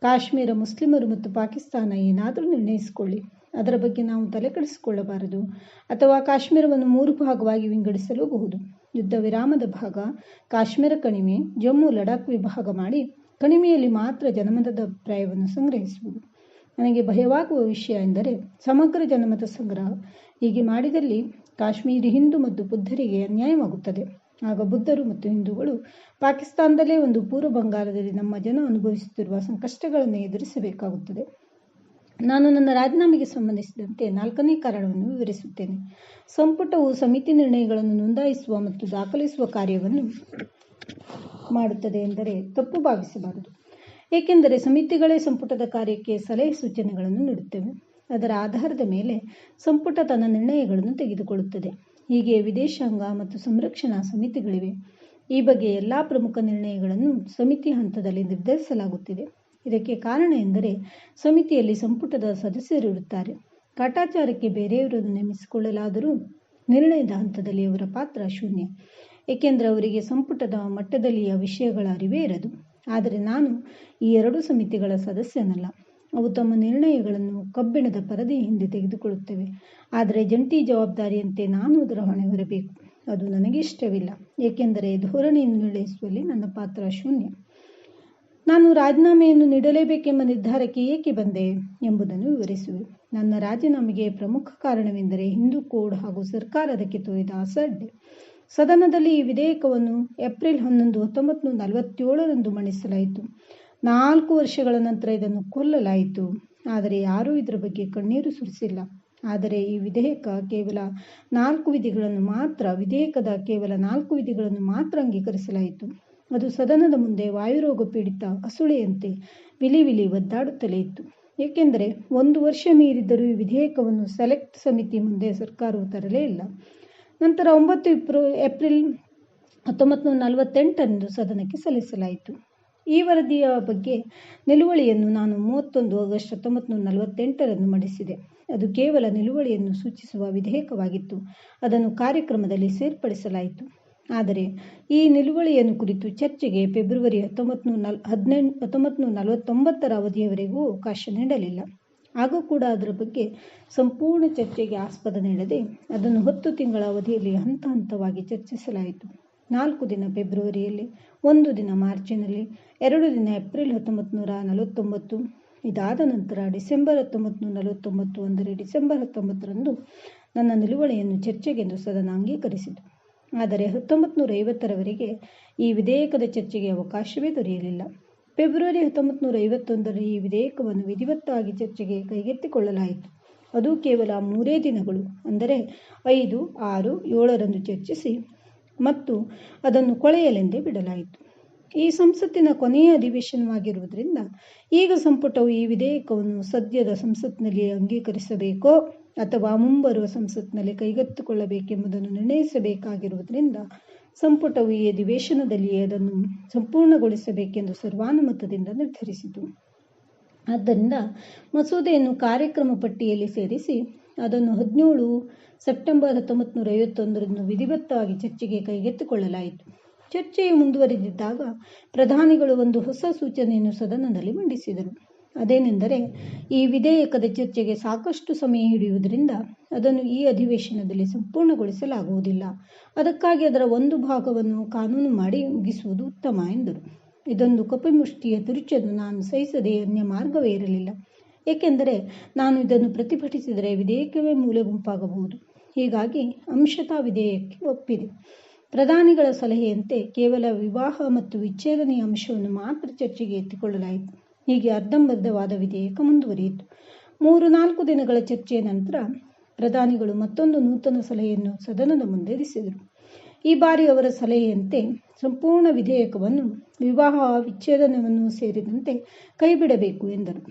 A: ಕಾಶ್ಮೀರ ಮುಸ್ಲಿಮರು ಮತ್ತು ಪಾಕಿಸ್ತಾನ ಏನಾದರೂ ನಿರ್ಣಯಿಸಿಕೊಳ್ಳಿ. ಅದರ ಬಗ್ಗೆ ನಾವು ತಲೆಕೆಡಿಸಿಕೊಳ್ಳಬಾರದು ಅಥವಾ ಕಾಶ್ಮೀರವನ್ನು ಮೂರು ಭಾಗವಾಗಿ ವಿಂಗಡಿಸಲೂಬಹುದು. ಯುದ್ಧ ವಿರಾಮದ ಭಾಗ, ಕಾಶ್ಮೀರ ಕಣಿವೆ, ಜಮ್ಮು ಲಡಾಖ್ ವಿಭಾಗ ಮಾಡಿ ಕಣಿವೆಯಲ್ಲಿ ಮಾತ್ರ ಜನಮತದ ಅಭಿಪ್ರಾಯವನ್ನು ಸಂಗ್ರಹಿಸುವುದು. ನನಗೆ ಭಯವಾಗುವ ವಿಷಯ ಎಂದರೆ ಸಮಗ್ರ ಜನಮತ ಸಂಗ್ರಹ. ಹೀಗೆ ಮಾಡಿದಲ್ಲಿ ಕಾಶ್ಮೀರಿ ಹಿಂದೂ ಮತ್ತು ಬುದ್ಧರಿಗೆ ಅನ್ಯಾಯವಾಗುತ್ತದೆ. ಆಗ ಬುದ್ಧರು ಮತ್ತು ಹಿಂದೂಗಳು ಪಾಕಿಸ್ತಾನದಲ್ಲೇ ಒಂದು ಪೂರ್ವ ಬಂಗಾಳದಲ್ಲಿ ನಮ್ಮ ಜನ ಅನುಭವಿಸುತ್ತಿರುವ ಸಂಕಷ್ಟಗಳನ್ನು ಎದುರಿಸಬೇಕಾಗುತ್ತದೆ. ನಾನು ನನ್ನ ರಾಜೀನಾಮೆಗೆ ಸಂಬಂಧಿಸಿದಂತೆ ನಾಲ್ಕನೇ ಕಾರಣವನ್ನು ವಿವರಿಸುತ್ತೇನೆ. ಸಂಪುಟವು ಸಮಿತಿ ನಿರ್ಣಯಗಳನ್ನು ನೋಂದಾಯಿಸುವ ಮತ್ತು ದಾಖಲಿಸುವ ಕಾರ್ಯವನ್ನು ಮಾಡುತ್ತದೆ ಎಂದರೆ ತಪ್ಪು ಭಾವಿಸಬಾರದು. ಏಕೆಂದರೆ ಸಮಿತಿಗಳೇ ಸಂಪುಟದ ಕಾರ್ಯಕ್ಕೆ ಸಲಹೆ ಸೂಚನೆಗಳನ್ನು ನೀಡುತ್ತವೆ. ಅದರ ಆಧಾರದ ಮೇಲೆ ಸಂಪುಟ ತನ್ನ ನಿರ್ಣಯಗಳನ್ನು ತೆಗೆದುಕೊಳ್ಳುತ್ತದೆ. ಹೀಗೆ ವಿದೇಶಾಂಗ ಮತ್ತು ಸಂರಕ್ಷಣಾ ಸಮಿತಿಗಳಿವೆ. ಈ ಬಗ್ಗೆ ಎಲ್ಲ ಪ್ರಮುಖ ನಿರ್ಣಯಗಳನ್ನು ಸಮಿತಿ ಹಂತದಲ್ಲಿ ನಿರ್ಧರಿಸಲಾಗುತ್ತಿದೆ. ಇದಕ್ಕೆ ಕಾರಣ ಎಂದರೆ ಸಮಿತಿಯಲ್ಲಿ ಸಂಪುಟದ ಸದಸ್ಯರಿರುತ್ತಾರೆ ಕಾಟಾಚಾರಕ್ಕೆ ಬೇರೆಯವರನ್ನು ನೇಮಿಸಿಕೊಳ್ಳಲಾದರೂ ನಿರ್ಣಯದ ಹಂತದಲ್ಲಿ ಅವರ ಪಾತ್ರ ಶೂನ್ಯ. ಏಕೆಂದರೆ ಅವರಿಗೆ ಸಂಪುಟದ ಮಟ್ಟದಲ್ಲಿಯ ವಿಷಯಗಳ ಅರಿವೇ ಇರದು. ಆದರೆ ನಾನು ಈ ಎರಡೂ ಸಮಿತಿಗಳ ಸದಸ್ಯನಲ್ಲ. ಅವು ತಮ್ಮ ನಿರ್ಣಯಗಳನ್ನು ಕಬ್ಬಿಣದ ಪರದೆಯ ಹಿಂದೆ ತೆಗೆದುಕೊಳ್ಳುತ್ತವೆ. ಆದರೆ ಜಂಟಿ ಜವಾಬ್ದಾರಿಯಂತೆ ನಾನು ಅದರ ಹೊಣೆ ಹೊರಬೇಕು. ಅದು ನನಗೆ ಇಷ್ಟವಿಲ್ಲ. ಏಕೆಂದರೆ ಧೋರಣೆಯನ್ನು ನಿರ್ಣಯಿಸುವಲ್ಲಿ ನನ್ನ ಪಾತ್ರ ಶೂನ್ಯ. ನಾನು ರಾಜೀನಾಮೆಯನ್ನು ನೀಡಲೇಬೇಕೆಂಬ ನಿರ್ಧಾರಕ್ಕೆ ಏಕೆ ಬಂದೆ ಎಂಬುದನ್ನು ವಿವರಿಸುವೆ. ನನ್ನ ರಾಜೀನಾಮೆಗೆ ಪ್ರಮುಖ ಕಾರಣವೆಂದರೆ ಹಿಂದೂ ಕೋಡ್ ಹಾಗೂ ಸರ್ಕಾರ ಅದಕ್ಕೆ ತೋರಿದ ಅಸಡ್ಡೆ ಸದನದಲ್ಲಿ ಈ ವಿಧೇಯಕವನ್ನು ಏಪ್ರಿಲ್ ಹನ್ನೊಂದು, ಹತ್ತೊಂಬತ್ತು ನೂರ ನಲವತ್ತೇಳರಂದು ಮಂಡಿಸಲಾಯಿತು ನಾಲ್ಕು ವರ್ಷಗಳ ನಂತರ ಇದನ್ನು ಕೊಲ್ಲಲಾಯಿತು. ಆದರೆ ಯಾರೂ ಇದರ ಬಗ್ಗೆ ಕಣ್ಣೀರು ಸುರಿಸಿಲ್ಲ. ಆದರೆ ಈ ವಿಧೇಯಕ ಕೇವಲ ನಾಲ್ಕು ವಿಧಿಗಳನ್ನು ಮಾತ್ರ, ವಿಧೇಯಕದ ಕೇವಲ ನಾಲ್ಕು ವಿಧಿಗಳನ್ನು ಮಾತ್ರ ಅಂಗೀಕರಿಸಲಾಯಿತು. ಅದು ಸದನದ ಮುಂದೆ ವಾಯುರೋಗ ಪೀಡಿತ ಅಸುಳೆಯಂತೆ ವಿಲಿ ವಿಲಿ ಒದ್ದಾಡುತ್ತಲೇ ಇತ್ತು. ಏಕೆಂದರೆ ಒಂದು ವರ್ಷ ಮೀರಿದ್ದರೂ ಈ ವಿಧೇಯಕವನ್ನು ಸೆಲೆಕ್ಟ್ ಸಮಿತಿ ಮುಂದೆ ಸರ್ಕಾರವು ತರಲೇ ಇಲ್ಲ. ನಂತರ ಒಂಬತ್ತು ಇಪ್ರು ಏಪ್ರಿಲ್ ಹತ್ತೊಂಬತ್ತು ನೂರ ನಲವತ್ತೆಂಟರಂದು ಸದನಕ್ಕೆ ಸಲ್ಲಿಸಲಾಯಿತು. ಈ ವರದಿಯ ಬಗ್ಗೆ ನಿಲುವಳಿಯನ್ನು ನಾನು ಮೂವತ್ತೊಂದು ಆಗಸ್ಟ್ ಹತ್ತೊಂಬತ್ತು ನೂರ ನಲವತ್ತೆಂಟರಂದು ಮಂಡಿಸಿದೆ. ಅದು ಕೇವಲ ನಿಲುವಳಿಯನ್ನು ಸೂಚಿಸುವ ವಿಧೇಯಕವಾಗಿತ್ತು. ಅದನ್ನು ಕಾರ್ಯಕ್ರಮದಲ್ಲಿ ಸೇರ್ಪಡಿಸಲಾಯಿತು. ಆದರೆ ಈ ನಿಲುವಳಿಯನ್ನು ಕುರಿತು ಚರ್ಚೆಗೆ ಫೆಬ್ರವರಿ ಹತ್ತೊಂಬತ್ತು ನೂರ ನಲ್, ಹದಿನೆಂಟು ಹತ್ತೊಂಬತ್ತು ನೂರ ನಲವತ್ತೊಂಬತ್ತರ ಅವಧಿಯವರೆಗೂ ಅವಕಾಶ ನೀಡಲಿಲ್ಲ. ಆಗ ಕೂಡ ಅದರ ಬಗ್ಗೆ ಸಂಪೂರ್ಣ ಚರ್ಚೆಗೆ ಆಸ್ಪದ ನೀಡದೆ ಅದನ್ನು ಹತ್ತು ತಿಂಗಳ ಅವಧಿಯಲ್ಲಿ ಹಂತ ಹಂತವಾಗಿ ಚರ್ಚಿಸಲಾಯಿತು. ನಾಲ್ಕು ದಿನ ಫೆಬ್ರವರಿಯಲ್ಲಿ, ಒಂದು ದಿನ ಮಾರ್ಚಿನಲ್ಲಿ, ಎರಡು ದಿನ ಏಪ್ರಿಲ್ ಹತ್ತೊಂಬತ್ತು ನೂರ ನಲವತ್ತೊಂಬತ್ತು. ಇದಾದ ನಂತರ ಡಿಸೆಂಬರ್ ಹತ್ತೊಂಬತ್ತು ನೂರ ನಲವತ್ತೊಂಬತ್ತು ಅಂದರೆ ಡಿಸೆಂಬರ್ ಹತ್ತೊಂಬತ್ತರಂದು ನನ್ನ ನಿಲುವಳಿಯನ್ನು ಚರ್ಚೆಗೆಂದು ಸದನ ಅಂಗೀಕರಿಸಿತು. ಆದರೆ ಹತ್ತೊಂಬತ್ತು ನೂರ ಐವತ್ತರವರೆಗೆ ಈ ವಿಧೇಯಕದ ಚರ್ಚೆಗೆ ಅವಕಾಶವೇ ದೊರೆಯಲಿಲ್ಲ. ಫೆಬ್ರವರಿ ಹತ್ತೊಂಬತ್ತು ನೂರ ಐವತ್ತೊಂದರಲ್ಲಿ ಈ ವಿಧೇಯಕವನ್ನು ವಿಧಿವತ್ತಾಗಿ ಚರ್ಚೆಗೆ ಕೈಗೆತ್ತಿಕೊಳ್ಳಲಾಯಿತು. ಅದು ಕೇವಲ ಮೂರೇ ದಿನಗಳು, ಅಂದರೆ ಐದು, ಆರು, ಏಳರಂದು ಚರ್ಚಿಸಿ ಮತ್ತು ಅದನ್ನು ಕೊಳೆಯಲೆಂದೇ ಬಿಡಲಾಯಿತು. ಈ ಸಂಸತ್ತಿನ ಕೊನೆಯ ಅಧಿವೇಶನವಾಗಿರುವುದರಿಂದ ಈಗ ಸಂಪುಟವು ಈ ವಿಧೇಯಕವನ್ನು ಸದ್ಯದ ಸಂಸತ್ನಲ್ಲಿ ಅಂಗೀಕರಿಸಬೇಕೋ ಅಥವಾ ಮುಂಬರುವ ಸಂಸತ್ನಲ್ಲಿ ಕೈಗೆತ್ತಿಕೊಳ್ಳಬೇಕೆಂಬುದನ್ನು ನಿರ್ಣಯಿಸಬೇಕಾಗಿರುವುದರಿಂದ ಸಂಪುಟವು ಈ ಅಧಿವೇಶನದಲ್ಲಿಯೇ ಅದನ್ನು ಸಂಪೂರ್ಣಗೊಳಿಸಬೇಕೆಂದು ಸರ್ವಾನುಮತದಿಂದ ನಿರ್ಧರಿಸಿತು. ಆದ್ದರಿಂದ ಮಸೂದೆಯನ್ನು ಕಾರ್ಯಕ್ರಮ ಪಟ್ಟಿಯಲ್ಲಿ ಸೇರಿಸಿ, ಅದನ್ನು ಹದಿನೇಳು ಸೆಪ್ಟೆಂಬರ್ ಹತ್ತೊಂಬತ್ತು ನೂರ ಐವತ್ತೊಂದರಂದು ವಿಧಿವತ್ತವಾಗಿ ಚರ್ಚೆಗೆ ಕೈಗೆತ್ತಿಕೊಳ್ಳಲಾಯಿತು. ಚರ್ಚೆಯು ಮುಂದುವರಿದಿದ್ದಾಗ ಪ್ರಧಾನಿಗಳು ಒಂದು ಹೊಸ ಸೂಚನೆಯನ್ನು ಸದನದಲ್ಲಿ ಮಂಡಿಸಿದರು. ಅದೇನೆಂದರೆ ಈ ವಿಧೇಯಕದ ಚರ್ಚೆಗೆ ಸಾಕಷ್ಟು ಸಮಯ ಹಿಡಿಯುವುದರಿಂದ ಅದನ್ನು ಈ ಅಧಿವೇಶನದಲ್ಲಿ ಸಂಪೂರ್ಣಗೊಳಿಸಲಾಗುವುದಿಲ್ಲ. ಅದಕ್ಕಾಗಿ ಅದರ ಒಂದು ಭಾಗವನ್ನು ಕಾನೂನು ಮಾಡಿ ಮುಗಿಸುವುದು ಉತ್ತಮ ಎಂದರು. ಇದೊಂದು ಕಪಿಮುಷ್ಟಿಯ ತಿರುಚನ್ನು ನಾನು ಸಹಿಸದೆ ಅನ್ಯ ಮಾರ್ಗವೇ ಇರಲಿಲ್ಲ. ಏಕೆಂದರೆ ನಾನು ಇದನ್ನು ಪ್ರತಿಭಟಿಸಿದರೆ ವಿಧೇಯಕವೇ ಮೂಲೆ ಗುಂಪಾಗಬಹುದು. ಹೀಗಾಗಿ ಅಂಶತಾ ವಿಧೇಯಕ್ಕೆ ಒಪ್ಪಿದೆ. ಪ್ರಧಾನಿಗಳ ಸಲಹೆಯಂತೆ ಕೇವಲ ವಿವಾಹ ಮತ್ತು ವಿಚ್ಛೇದನೆಯ ಅಂಶವನ್ನು ಮಾತ್ರ ಚರ್ಚೆಗೆ ಎತ್ತಿಕೊಳ್ಳಲಾಯಿತು. ಹೀಗೆ ಅರ್ಧಂಬರ್ಧವಾದ ವಿಧೇಯಕ ಮುಂದುವರಿಯಿತು. ಮೂರು ನಾಲ್ಕು ದಿನಗಳ ಚರ್ಚೆಯ ನಂತರ ಪ್ರಧಾನಿಗಳು ಮತ್ತೊಂದು ನೂತನ ಸಲಹೆಯನ್ನು ಸದನದ ಮುಂದೆ ಇರಿಸಿದರು ಈ ಬಾರಿ ಅವರ ಸಲಹೆಯಂತೆ ಸಂಪೂರ್ಣ ವಿಧೇಯಕವನ್ನು, ವಿವಾಹ ವಿಚ್ಛೇದನವನ್ನು ಸೇರಿದಂತೆ ಕೈಬಿಡಬೇಕು ಎಂದರು.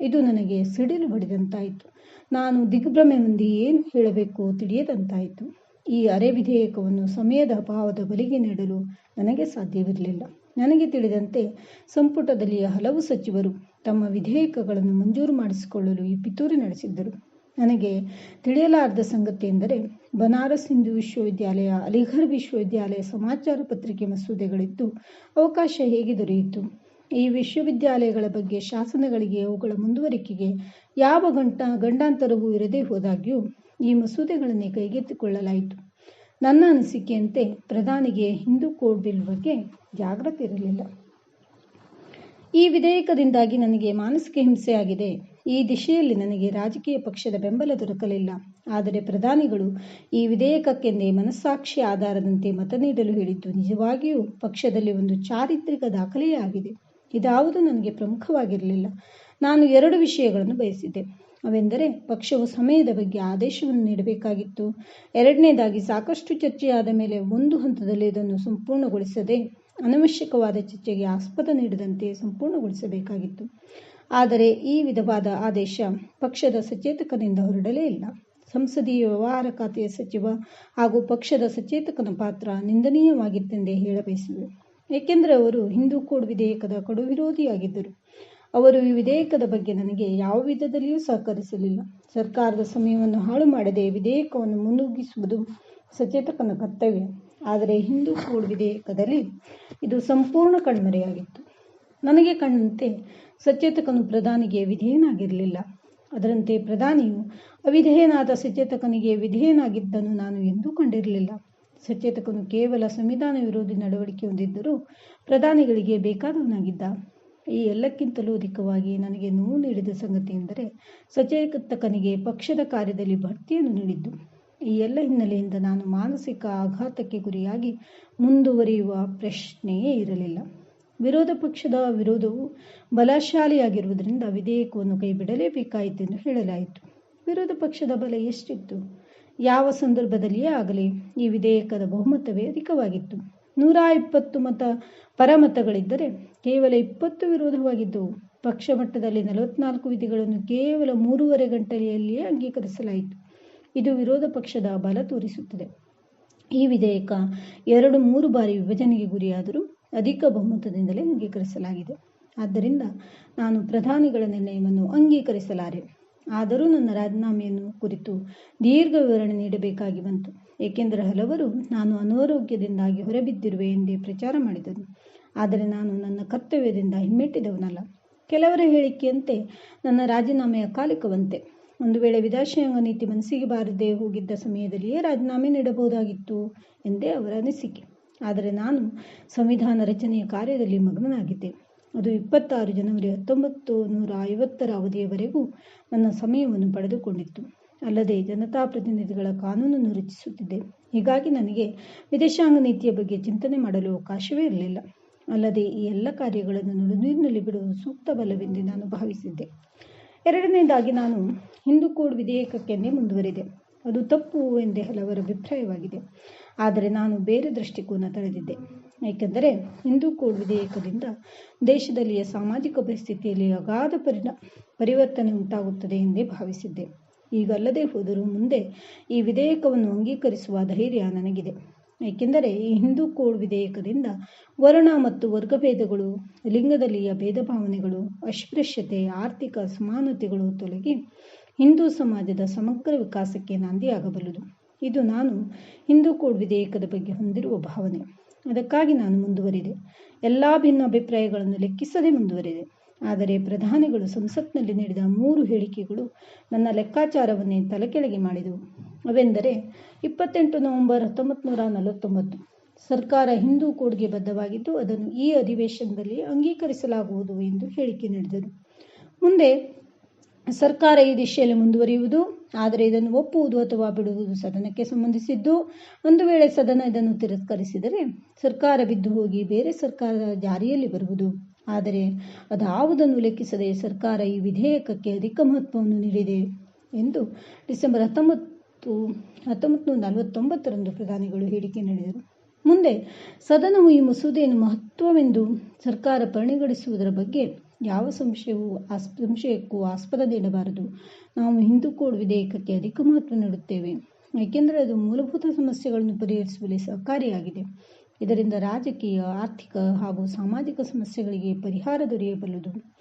A: ಇದು ನನಗೆ ಸಿಡಿಲು ಬಡಿದಂತಾಯಿತು ನಾನು ದಿಗ್ಭ್ರಮೆ ಹೊಂದಿ ಏನು ಹೇಳಬೇಕು ತಿಳಿಯದಂತಾಯಿತು. ಈ ಅರೆ ವಿಧೇಯಕವನ್ನು ಸಮಯದ ಅಭಾವದ ಬಲಿಗೆ ನೀಡಲು ನನಗೆ ಸಾಧ್ಯವಿರಲಿಲ್ಲ. ನನಗೆ ತಿಳಿದಂತೆ ಸಂಪುಟದಲ್ಲಿಯ ಹಲವು ಸಚಿವರು ತಮ್ಮ ವಿಧೇಯಕಗಳನ್ನು ಮಂಜೂರು ಮಾಡಿಸಿಕೊಳ್ಳಲು ಈ ಪಿತೂರಿ ನಡೆಸಿದ್ದರು. ನನಗೆ ತಿಳಿಯಲಾರದ ಸಂಗತಿ ಎಂದರೆ, ಬನಾರಸ್ ಹಿಂದೂ ವಿಶ್ವವಿದ್ಯಾಲಯ, ಅಲಿಘರ್ ವಿಶ್ವವಿದ್ಯಾಲಯ ಸಮಾಚಾರ ಪತ್ರಿಕೆ ಮಸೂದೆಗಳಿದ್ದು, ಅವಕಾಶ ಹೇಗೆ ದೊರೆಯಿತು? ಈ ವಿಶ್ವವಿದ್ಯಾಲಯಗಳ ಬಗ್ಗೆ ಶಾಸನಗಳಿಗೆ ಅವುಗಳ ಮುಂದುವರಿಕೆಗೆ ಯಾವ ಗಂಟ, ಗಂಡಾಂತರವೂ ಇರದೇ ಹೋದಾಗ್ಯೂ ಈ ಮಸೂದೆಗಳನ್ನೇ ಕೈಗೆತ್ತಿಕೊಳ್ಳಲಾಯಿತು. ನನ್ನ ಅನಿಸಿಕೆಯಂತೆ ಪ್ರಧಾನಿಗೆ ಹಿಂದೂ ಕೋಡ್ ಬಿಲ್ ಬಗ್ಗೆ ಜಾಗೃತಿ ಇರಲಿಲ್ಲ. ಈ ವಿಧೇಯಕದಿಂದಾಗಿ ನನಗೆ ಮಾನಸಿಕ ಹಿಂಸೆಯಾಗಿದೆ. ಈ ದಿಶೆಯಲ್ಲಿ ನನಗೆ ರಾಜಕೀಯ ಪಕ್ಷದ ಬೆಂಬಲ ದೊರಕಲಿಲ್ಲ. ಆದರೆ ಪ್ರಧಾನಿಗಳು ಈ ವಿಧೇಯಕಕ್ಕೆಂದೇ ಮನಸ್ಸಾಕ್ಷಿ ಆಧಾರದಂತೆ ಮತ ನೀಡಲು ಹೇಳಿದ್ದು ನಿಜವಾಗಿಯೂ ಪಕ್ಷದಲ್ಲಿ ಒಂದು ಚಾರಿತ್ರಿಕ ದಾಖಲೆಯೇ ಆಗಿದೆ. ಇದಾವುದು ನನಗೆ ಪ್ರಮುಖವಾಗಿರಲಿಲ್ಲ. ನಾನು ಎರಡು ವಿಷಯಗಳನ್ನು ಬಯಸಿದ್ದೆ. ಅವೆಂದರೆ ಪಕ್ಷವು ಸಮಯದ ಬಗ್ಗೆ ಆದೇಶವನ್ನು ನೀಡಬೇಕಾಗಿತ್ತು. ಎರಡನೇದಾಗಿ, ಸಾಕಷ್ಟು ಚರ್ಚೆಯಾದ ಮೇಲೆ ಒಂದು ಹಂತದಲ್ಲಿ ಇದನ್ನು ಸಂಪೂರ್ಣಗೊಳಿಸದೆ, ಅನವಶ್ಯಕವಾದ ಚರ್ಚೆಗೆ ಆಸ್ಪದ ನೀಡದಂತೆ ಸಂಪೂರ್ಣಗೊಳಿಸಬೇಕಾಗಿತ್ತು. ಆದರೆ, ಈ ವಿಧವಾದ ಆದೇಶ ಪಕ್ಷದ ಸಚೇತಕನಿಂದ ಹೊರಡಲೇ ಇಲ್ಲ. ಸಂಸದೀಯ ವ್ಯವಹಾರ ಖಾತೆಯ ಸಚಿವ ಹಾಗೂ ಪಕ್ಷದ ಸಚೇತಕನ ಪಾತ್ರ ನಿಂದನೀಯವಾಗಿತ್ತೆಂದೇ ಹೇಳಬಯಸಿವೆ ಏಕೆಂದರೆ ಅವರು ಹಿಂದೂ ಕೋಡ್ ವಿಧೇಯಕದ ಕಡು ವಿರೋಧಿಯಾಗಿದ್ದರು. ಅವರು ಈ ವಿಧೇಯಕದ ಬಗ್ಗೆ ನನಗೆ ಯಾವ ವಿಧದಲ್ಲಿಯೂ ಸಹಕರಿಸಲಿಲ್ಲ. ಸರ್ಕಾರದ ಸಮಯವನ್ನು ಹಾಳು ಮಾಡದೆ ವಿಧೇಯಕವನ್ನು ಮುನ್ನುಗ್ಗಿಸುವುದು ಸಚೇತಕನ ಕರ್ತವ್ಯ. ಆದರೆ ಹಿಂದೂ ಕೋಡ್ ವಿಧೇಯಕದಲ್ಲಿ ಇದು ಸಂಪೂರ್ಣ ಕಣ್ಮರೆಯಾಗಿತ್ತು. ನನಗೆ ಕಂಡಂತೆ ಸಚೇತಕನು ಪ್ರಧಾನಿಗೆ ವಿಧೇಯನಾಗಿರಲಿಲ್ಲ. ಅದರಂತೆ ಪ್ರಧಾನಿಯು ಅವಿಧೇಯನಾದ ಸಚೇತಕನಿಗೆ ವಿಧೇಯನಾಗಿದ್ದನ್ನು ನಾನು ಎಂದೂ ಕಂಡಿರಲಿಲ್ಲ. ಸಚೇತಕನು ಕೇವಲ ಸಂವಿಧಾನ ವಿರೋಧಿ ನಡವಳಿಕೆ ಹೊಂದಿದ್ದರೂ ಪ್ರಧಾನಿಗಳಿಗೆ ಬೇಕಾದವನಾಗಿದ್ದ. ಈ ಎಲ್ಲಕ್ಕಿಂತಲೂ ಅಧಿಕವಾಗಿ ನನಗೆ ನೋವು ನೀಡಿದ ಸಂಗತಿ ಎಂದರೆ ಸಚೇತಕನಿಗೆ ಪಕ್ಷದ ಕಾರ್ಯದಲ್ಲಿ ಬಡ್ತಿಯನ್ನು ನೀಡಿದ್ದು. ಈ ಎಲ್ಲ ಹಿನ್ನೆಲೆಯಿಂದ ನಾನು ಮಾನಸಿಕ ಆಘಾತಕ್ಕೆ ಗುರಿಯಾಗಿ ಮುಂದುವರಿಯುವ ಪ್ರಶ್ನೆಯೇ ಇರಲಿಲ್ಲ. ವಿರೋಧ ಪಕ್ಷದ ವಿರೋಧವು ಬಲಶಾಲಿಯಾಗಿರುವುದರಿಂದ ವಿಧೇಯಕವನ್ನು ಕೈಬಿಡಲೇಬೇಕಾಯಿತು ಎಂದು ಹೇಳಲಾಯಿತು. ವಿರೋಧ ಪಕ್ಷದ ಬಲ ಎಷ್ಟಿತ್ತು? ಯಾವ ಸಂದರ್ಭದಲ್ಲಿಯೇ ಆಗಲಿ ಈ ವಿಧೇಯಕದ ಬಹುಮತವೇ ಅಧಿಕವಾಗಿತ್ತು. ನೂರ ಇಪ್ಪತ್ತು ಮತ ಪರಮತಗಳಿದ್ದರೆ ಕೇವಲ ಇಪ್ಪತ್ತು ವಿರೋಧವಾಗಿದ್ದವು ಪಕ್ಷ ಮಟ್ಟದಲ್ಲಿ ನಲವತ್ನಾಲ್ಕು ವಿಧಿಗಳನ್ನು ಕೇವಲ ಮೂರುವರೆ ಗಂಟೆಯಲ್ಲಿಯೇ ಅಂಗೀಕರಿಸಲಾಯಿತು. ಇದು ವಿರೋಧ ಪಕ್ಷದ ಬಲ ತೋರಿಸುತ್ತದೆ. ಈ ವಿಧೇಯಕ ಎರಡು ಮೂರು ಬಾರಿ ವಿಭಜನೆಗೆ ಗುರಿಯಾದರೂ ಅಧಿಕ ಬಹುಮತದಿಂದಲೇ ಅಂಗೀಕರಿಸಲಾಗಿದೆ. ಆದ್ದರಿಂದ ನಾನು ಪ್ರಧಾನಿಗಳ ನಿರ್ಣಯವನ್ನು ಅಂಗೀಕರಿಸಲಾರೆ. ಆದರೂ ನನ್ನ ರಾಜೀನಾಮೆಯನ್ನು ಕುರಿತು ದೀರ್ಘ ವಿವರಣೆ ನೀಡಬೇಕಾಗಿ ಬಂತು. ಏಕೆಂದರೆ ಹಲವರು ನಾನು ಅನಾರೋಗ್ಯದಿಂದಾಗಿ ಹೊರಬಿದ್ದಿರುವೆ ಎಂದೇ ಪ್ರಚಾರ ಮಾಡಿದರು. ಆದರೆ ನಾನು ನನ್ನ ಕರ್ತವ್ಯದಿಂದ ಹಿಮ್ಮೆಟ್ಟಿದವನಲ್ಲ. ಕೆಲವರ ಹೇಳಿಕೆಯಂತೆ ನನ್ನ ರಾಜೀನಾಮೆಯ ಕಾಲಿಕವಂತೆ. ಒಂದು ವೇಳೆ ವಿದೇಶಾಂಗ ನೀತಿ ಮನಸ್ಸಿಗೆ ಬಾರದೆ ಹೋಗಿದ್ದ ಸಮಯದಲ್ಲಿಯೇ ರಾಜೀನಾಮೆ ನೀಡಬಹುದಾಗಿತ್ತು ಎಂದೇ ಅವರ ಅನಿಸಿಕೆ. ಆದರೆ ನಾನು ಸಂವಿಧಾನ ರಚನೆಯ ಕಾರ್ಯದಲ್ಲಿ ಮಗ್ನನಾಗಿದ್ದೆ. ಅದು ಇಪ್ಪತ್ತಾರು ಜನವರಿ ಹತ್ತೊಂಬತ್ತು ನೂರ ಐವತ್ತರ ಅವಧಿಯವರೆಗೂ ನನ್ನ ಸಮಯವನ್ನು ಪಡೆದುಕೊಂಡಿತ್ತು. ಅಲ್ಲದೆ ಜನತಾ ಪ್ರತಿನಿಧಿಗಳ ಕಾನೂನನ್ನು ರಚಿಸುತ್ತಿದ್ದೆ ಹೀಗಾಗಿ ನನಗೆ ವಿದೇಶಾಂಗ ನೀತಿಯ ಬಗ್ಗೆ ಚಿಂತನೆ ಮಾಡಲು ಅವಕಾಶವೇ ಇರಲಿಲ್ಲ. ಅಲ್ಲದೆ ಈ ಎಲ್ಲ ಕಾರ್ಯಗಳನ್ನು ನಡುನೀರಿನಲ್ಲಿ ಬಿಡುವುದು ಸೂಕ್ತವಲ್ಲವೆಂದು ನಾನು ಭಾವಿಸಿದ್ದೆ. ಎರಡನೇದಾಗಿ ನಾನು ಹಿಂದೂ ಕೋಡ್ ವಿಧೇಯಕಕ್ಕೆಂದೇ ಮುಂದುವರಿದೆ. ಅದು ತಪ್ಪು ಎಂದೇ ಹಲವರ ಅಭಿಪ್ರಾಯವಾಗಿದೆ. ಆದರೆ ನಾನು ಬೇರೆ ದೃಷ್ಟಿಕೋನ ತಳೆದಿದ್ದೆ. ಏಕೆಂದರೆ ಹಿಂದೂ ಕೋಡ್ ವಿಧೇಯಕದಿಂದ ದೇಶದಲ್ಲಿಯ ಸಾಮಾಜಿಕ ಪರಿಸ್ಥಿತಿಯಲ್ಲಿ ಅಗಾಧ ಪರಿಣ, ಪರಿವರ್ತನೆ ಉಂಟಾಗುತ್ತದೆ ಎಂದೇ ಭಾವಿಸಿದ್ದೆ. ಈಗಲ್ಲದೆ ಹೋದರೂ ಮುಂದೆ ಈ ವಿಧೇಯಕವನ್ನು ಅಂಗೀಕರಿಸುವ ಧೈರ್ಯ ನನಗಿದೆ. ಏಕೆಂದರೆ ಈ ಹಿಂದೂ ಕೋಡ್ ವಿಧೇಯಕದಿಂದ ವರ್ಣ ಮತ್ತು ವರ್ಗಭೇದಗಳು, ಲಿಂಗದಲ್ಲಿಯ ಭೇದ ಭಾವನೆಗಳು ಅಸ್ಪೃಶ್ಯತೆ, ಆರ್ಥಿಕ ಅಸಮಾನತೆಗಳು ತೊಲಗಿ ಹಿಂದೂ ಸಮಾಜದ ಸಮಗ್ರ ವಿಕಾಸಕ್ಕೆ ನಾಂದಿಯಾಗಬಲ್ಲದು. ಇದು ನಾನು ಹಿಂದೂ ಕೋಡ್ ವಿಧೇಯಕದ ಬಗ್ಗೆ ಹೊಂದಿರುವ ಭಾವನೆ. ಅದಕ್ಕಾಗಿ ನಾನು ಮುಂದುವರಿದೆ. ಎಲ್ಲ ಭಿನ್ನ ಅಭಿಪ್ರಾಯಗಳನ್ನು ಲೆಕ್ಕಿಸದೆ ಮುಂದುವರಿದೆ. ಆದರೆ ಪ್ರಧಾನಿಗಳು ಸಂಸತ್ನಲ್ಲಿ ನೀಡಿದ ಮೂರು ಹೇಳಿಕೆಗಳು ನನ್ನ ಲೆಕ್ಕಾಚಾರವನ್ನೇ ತಲೆಕೆಳಗೆ ಮಾಡಿದವು. ಅವೆಂದರೆ, ಇಪ್ಪತ್ತೆಂಟು ನವೆಂಬರ್ ಹತ್ತೊಂಬತ್ತು ನೂರ ನಲವತ್ತೊಂಬತ್ತು, ಸರ್ಕಾರ ಹಿಂದೂ ಕೋಡ್ಗೆ ಬದ್ಧವಾಗಿದ್ದು ಅದನ್ನು ಈ ಅಧಿವೇಶನದಲ್ಲಿ ಅಂಗೀಕರಿಸಲಾಗುವುದು ಎಂದು ಹೇಳಿಕೆ ನೀಡಿದರು. ಮುಂದೆ, ಸರ್ಕಾರ ಈ ದಿಶೆಯಲ್ಲಿ ಮುಂದುವರಿಯುವುದು, ಆದರೆ ಇದನ್ನು ಒಪ್ಪುವುದು ಅಥವಾ ಬಿಡುವುದು ಸದನಕ್ಕೆ ಸಂಬಂಧಿಸಿದ್ದು, ಒಂದು ವೇಳೆ ಸದನ ಇದನ್ನು ತಿರಸ್ಕರಿಸಿದರೆ ಸರ್ಕಾರ ಬಿದ್ದು ಹೋಗಿ ಬೇರೆ ಸರ್ಕಾರ ಜಾರಿಯಲ್ಲಿ ಬರುವುದು. ಆದರೆ ಅದಾವುದನ್ನು ಲೆಕ್ಕಿಸದೆ ಸರ್ಕಾರ ಈ ವಿಧೇಯಕಕ್ಕೆ ಅಧಿಕ ಮಹತ್ವವನ್ನು ನೀಡಿದೆ ಎಂದು ಡಿಸೆಂಬರ್ ಹತ್ತೊಂಬತ್ತು ಹತ್ತೊಂಬತ್ತು ನಲವತ್ತೊಂಬತ್ತರಂದು ಪ್ರಧಾನಿಗಳು ಹೇಳಿಕೆ ನೀಡಿದರು. ಮುಂದೆ ಸದನವು ಈ ಮಸೂದೆಯನ್ನು ಮಹತ್ವವೆಂದು ಸರ್ಕಾರ ಪರಿಗಣಿಸುವುದರ ಬಗ್ಗೆ ಯಾವ ಸಂಶಯವೂ ಆಸ್ ಸಂಶಯಕ್ಕೂ ಆಸ್ಪದ ನೀಡಬಾರದು. ನಾವು ಹಿಂದೂ ಕೋಡ್ ವಿಧೇಯಕಕ್ಕೆ ಅಧಿಕ ಮಹತ್ವ ನೀಡುತ್ತೇವೆ, ಏಕೆಂದರೆ ಅದು ಮೂಲಭೂತ ಸಮಸ್ಯೆಗಳನ್ನು ಪರಿಹರಿಸುವಲ್ಲಿ ಸಹಕಾರಿಯಾಗಿದೆ. ಇದರಿಂದ ರಾಜಕೀಯ, ಆರ್ಥಿಕ ಹಾಗೂ ಸಾಮಾಜಿಕ ಸಮಸ್ಯೆಗಳಿಗೆ ಪರಿಹಾರ ದೊರೆಯಬಲ್ಲದು.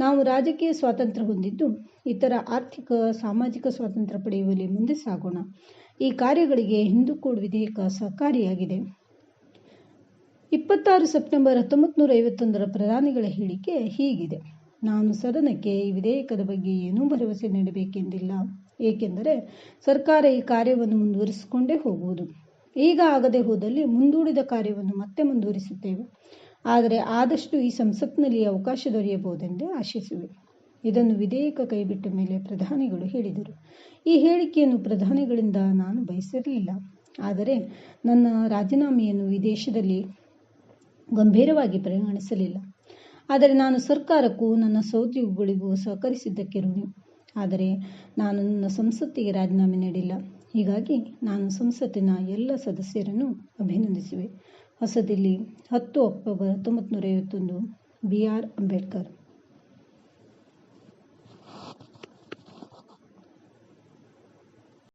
A: ನಾವು ರಾಜಕೀಯ ಸ್ವಾತಂತ್ರ್ಯ ಹೊಂದಿದ್ದು, ಇತರ ಆರ್ಥಿಕ, ಸಾಮಾಜಿಕ ಸ್ವಾತಂತ್ರ್ಯ ಪಡೆಯುವಲ್ಲಿ ಮುಂದೆ ಸಾಗೋಣ. ಈ ಕಾರ್ಯಗಳಿಗೆ ಹಿಂದೂ ಕೋಡ್ ವಿಧೇಯಕ ಸಹಕಾರಿಯಾಗಿದೆ. ಇಪ್ಪತ್ತಾರು ಸೆಪ್ಟೆಂಬರ್ ಹತ್ತೊಂಬತ್ತು ನೂರ ಐವತ್ತೊಂದರ ಪ್ರಧಾನಿಗಳ ಹೇಳಿಕೆ ಹೀಗಿದೆ. ನಾನು ಸದನಕ್ಕೆ ಈ ವಿಧೇಯಕದ ಬಗ್ಗೆ ಏನೂ ಭರವಸೆ ನೀಡಬೇಕೆಂದಿಲ್ಲ. ಏಕೆಂದರೆ ಸರ್ಕಾರ ಈ ಕಾರ್ಯವನ್ನು ಮುಂದುವರಿಸಿಕೊಂಡೇ ಹೋಗುವುದು. ಈಗ ಆಗದೆ ಹೋದಲ್ಲಿ ಮುಂದೂಡಿದ ಕಾರ್ಯವನ್ನು ಮತ್ತೆ ಮುಂದುವರಿಸುತ್ತೇವೆ. ಆದರೆ ಆದಷ್ಟು ಈ ಸಂಸತ್ನಲ್ಲಿ ಅವಕಾಶ ದೊರೆಯಬಹುದೆಂದೇ ಆಶಿಸುವೆ. ಇದನ್ನು ವಿಧೇಯಕ ಕೈಬಿಟ್ಟ ಮೇಲೆ ಪ್ರಧಾನಿಗಳು ಹೇಳಿದರು. ಈ ಹೇಳಿಕೆಯನ್ನು ಪ್ರಧಾನಿಗಳಿಂದ ನಾನು ಬಯಸಿರಲಿಲ್ಲ. ಆದರೆ ನನ್ನ ರಾಜೀನಾಮೆಯನ್ನು ಈ ದೇಶದಲ್ಲಿ ಗಂಭೀರವಾಗಿ ಪರಿಗಣಿಸಲಿಲ್ಲ. ಆದರೆ ನಾನು ಸರ್ಕಾರಕ್ಕೂ ನನ್ನ ಸಹೋದ್ಯೋಗಿಗಳಿಗೂ ಸಹಕರಿಸಿದ್ದಕ್ಕೆ ಋಣಿ. ಆದರೆ ನಾನು ನನ್ನ ಸಂಸತ್ತಿಗೆ ರಾಜೀನಾಮೆ ನೀಡಿಲ್ಲ. ಹೀಗಾಗಿ ನಾನು ಸಂಸತ್ತಿನ ಎಲ್ಲ ಸದಸ್ಯರನ್ನು ಅಭಿನಂದಿಸುವೆ. ಹೊಸದಿಲ್ಲಿ ಹತ್ತು ಅಕ್ಟೋಬರ್ ಹತ್ತೊಂಬತ್ತು ನೂರ ಐವತ್ತೊಂದು ಬಿ ಆರ್ ಅಂಬೇಡ್ಕರ್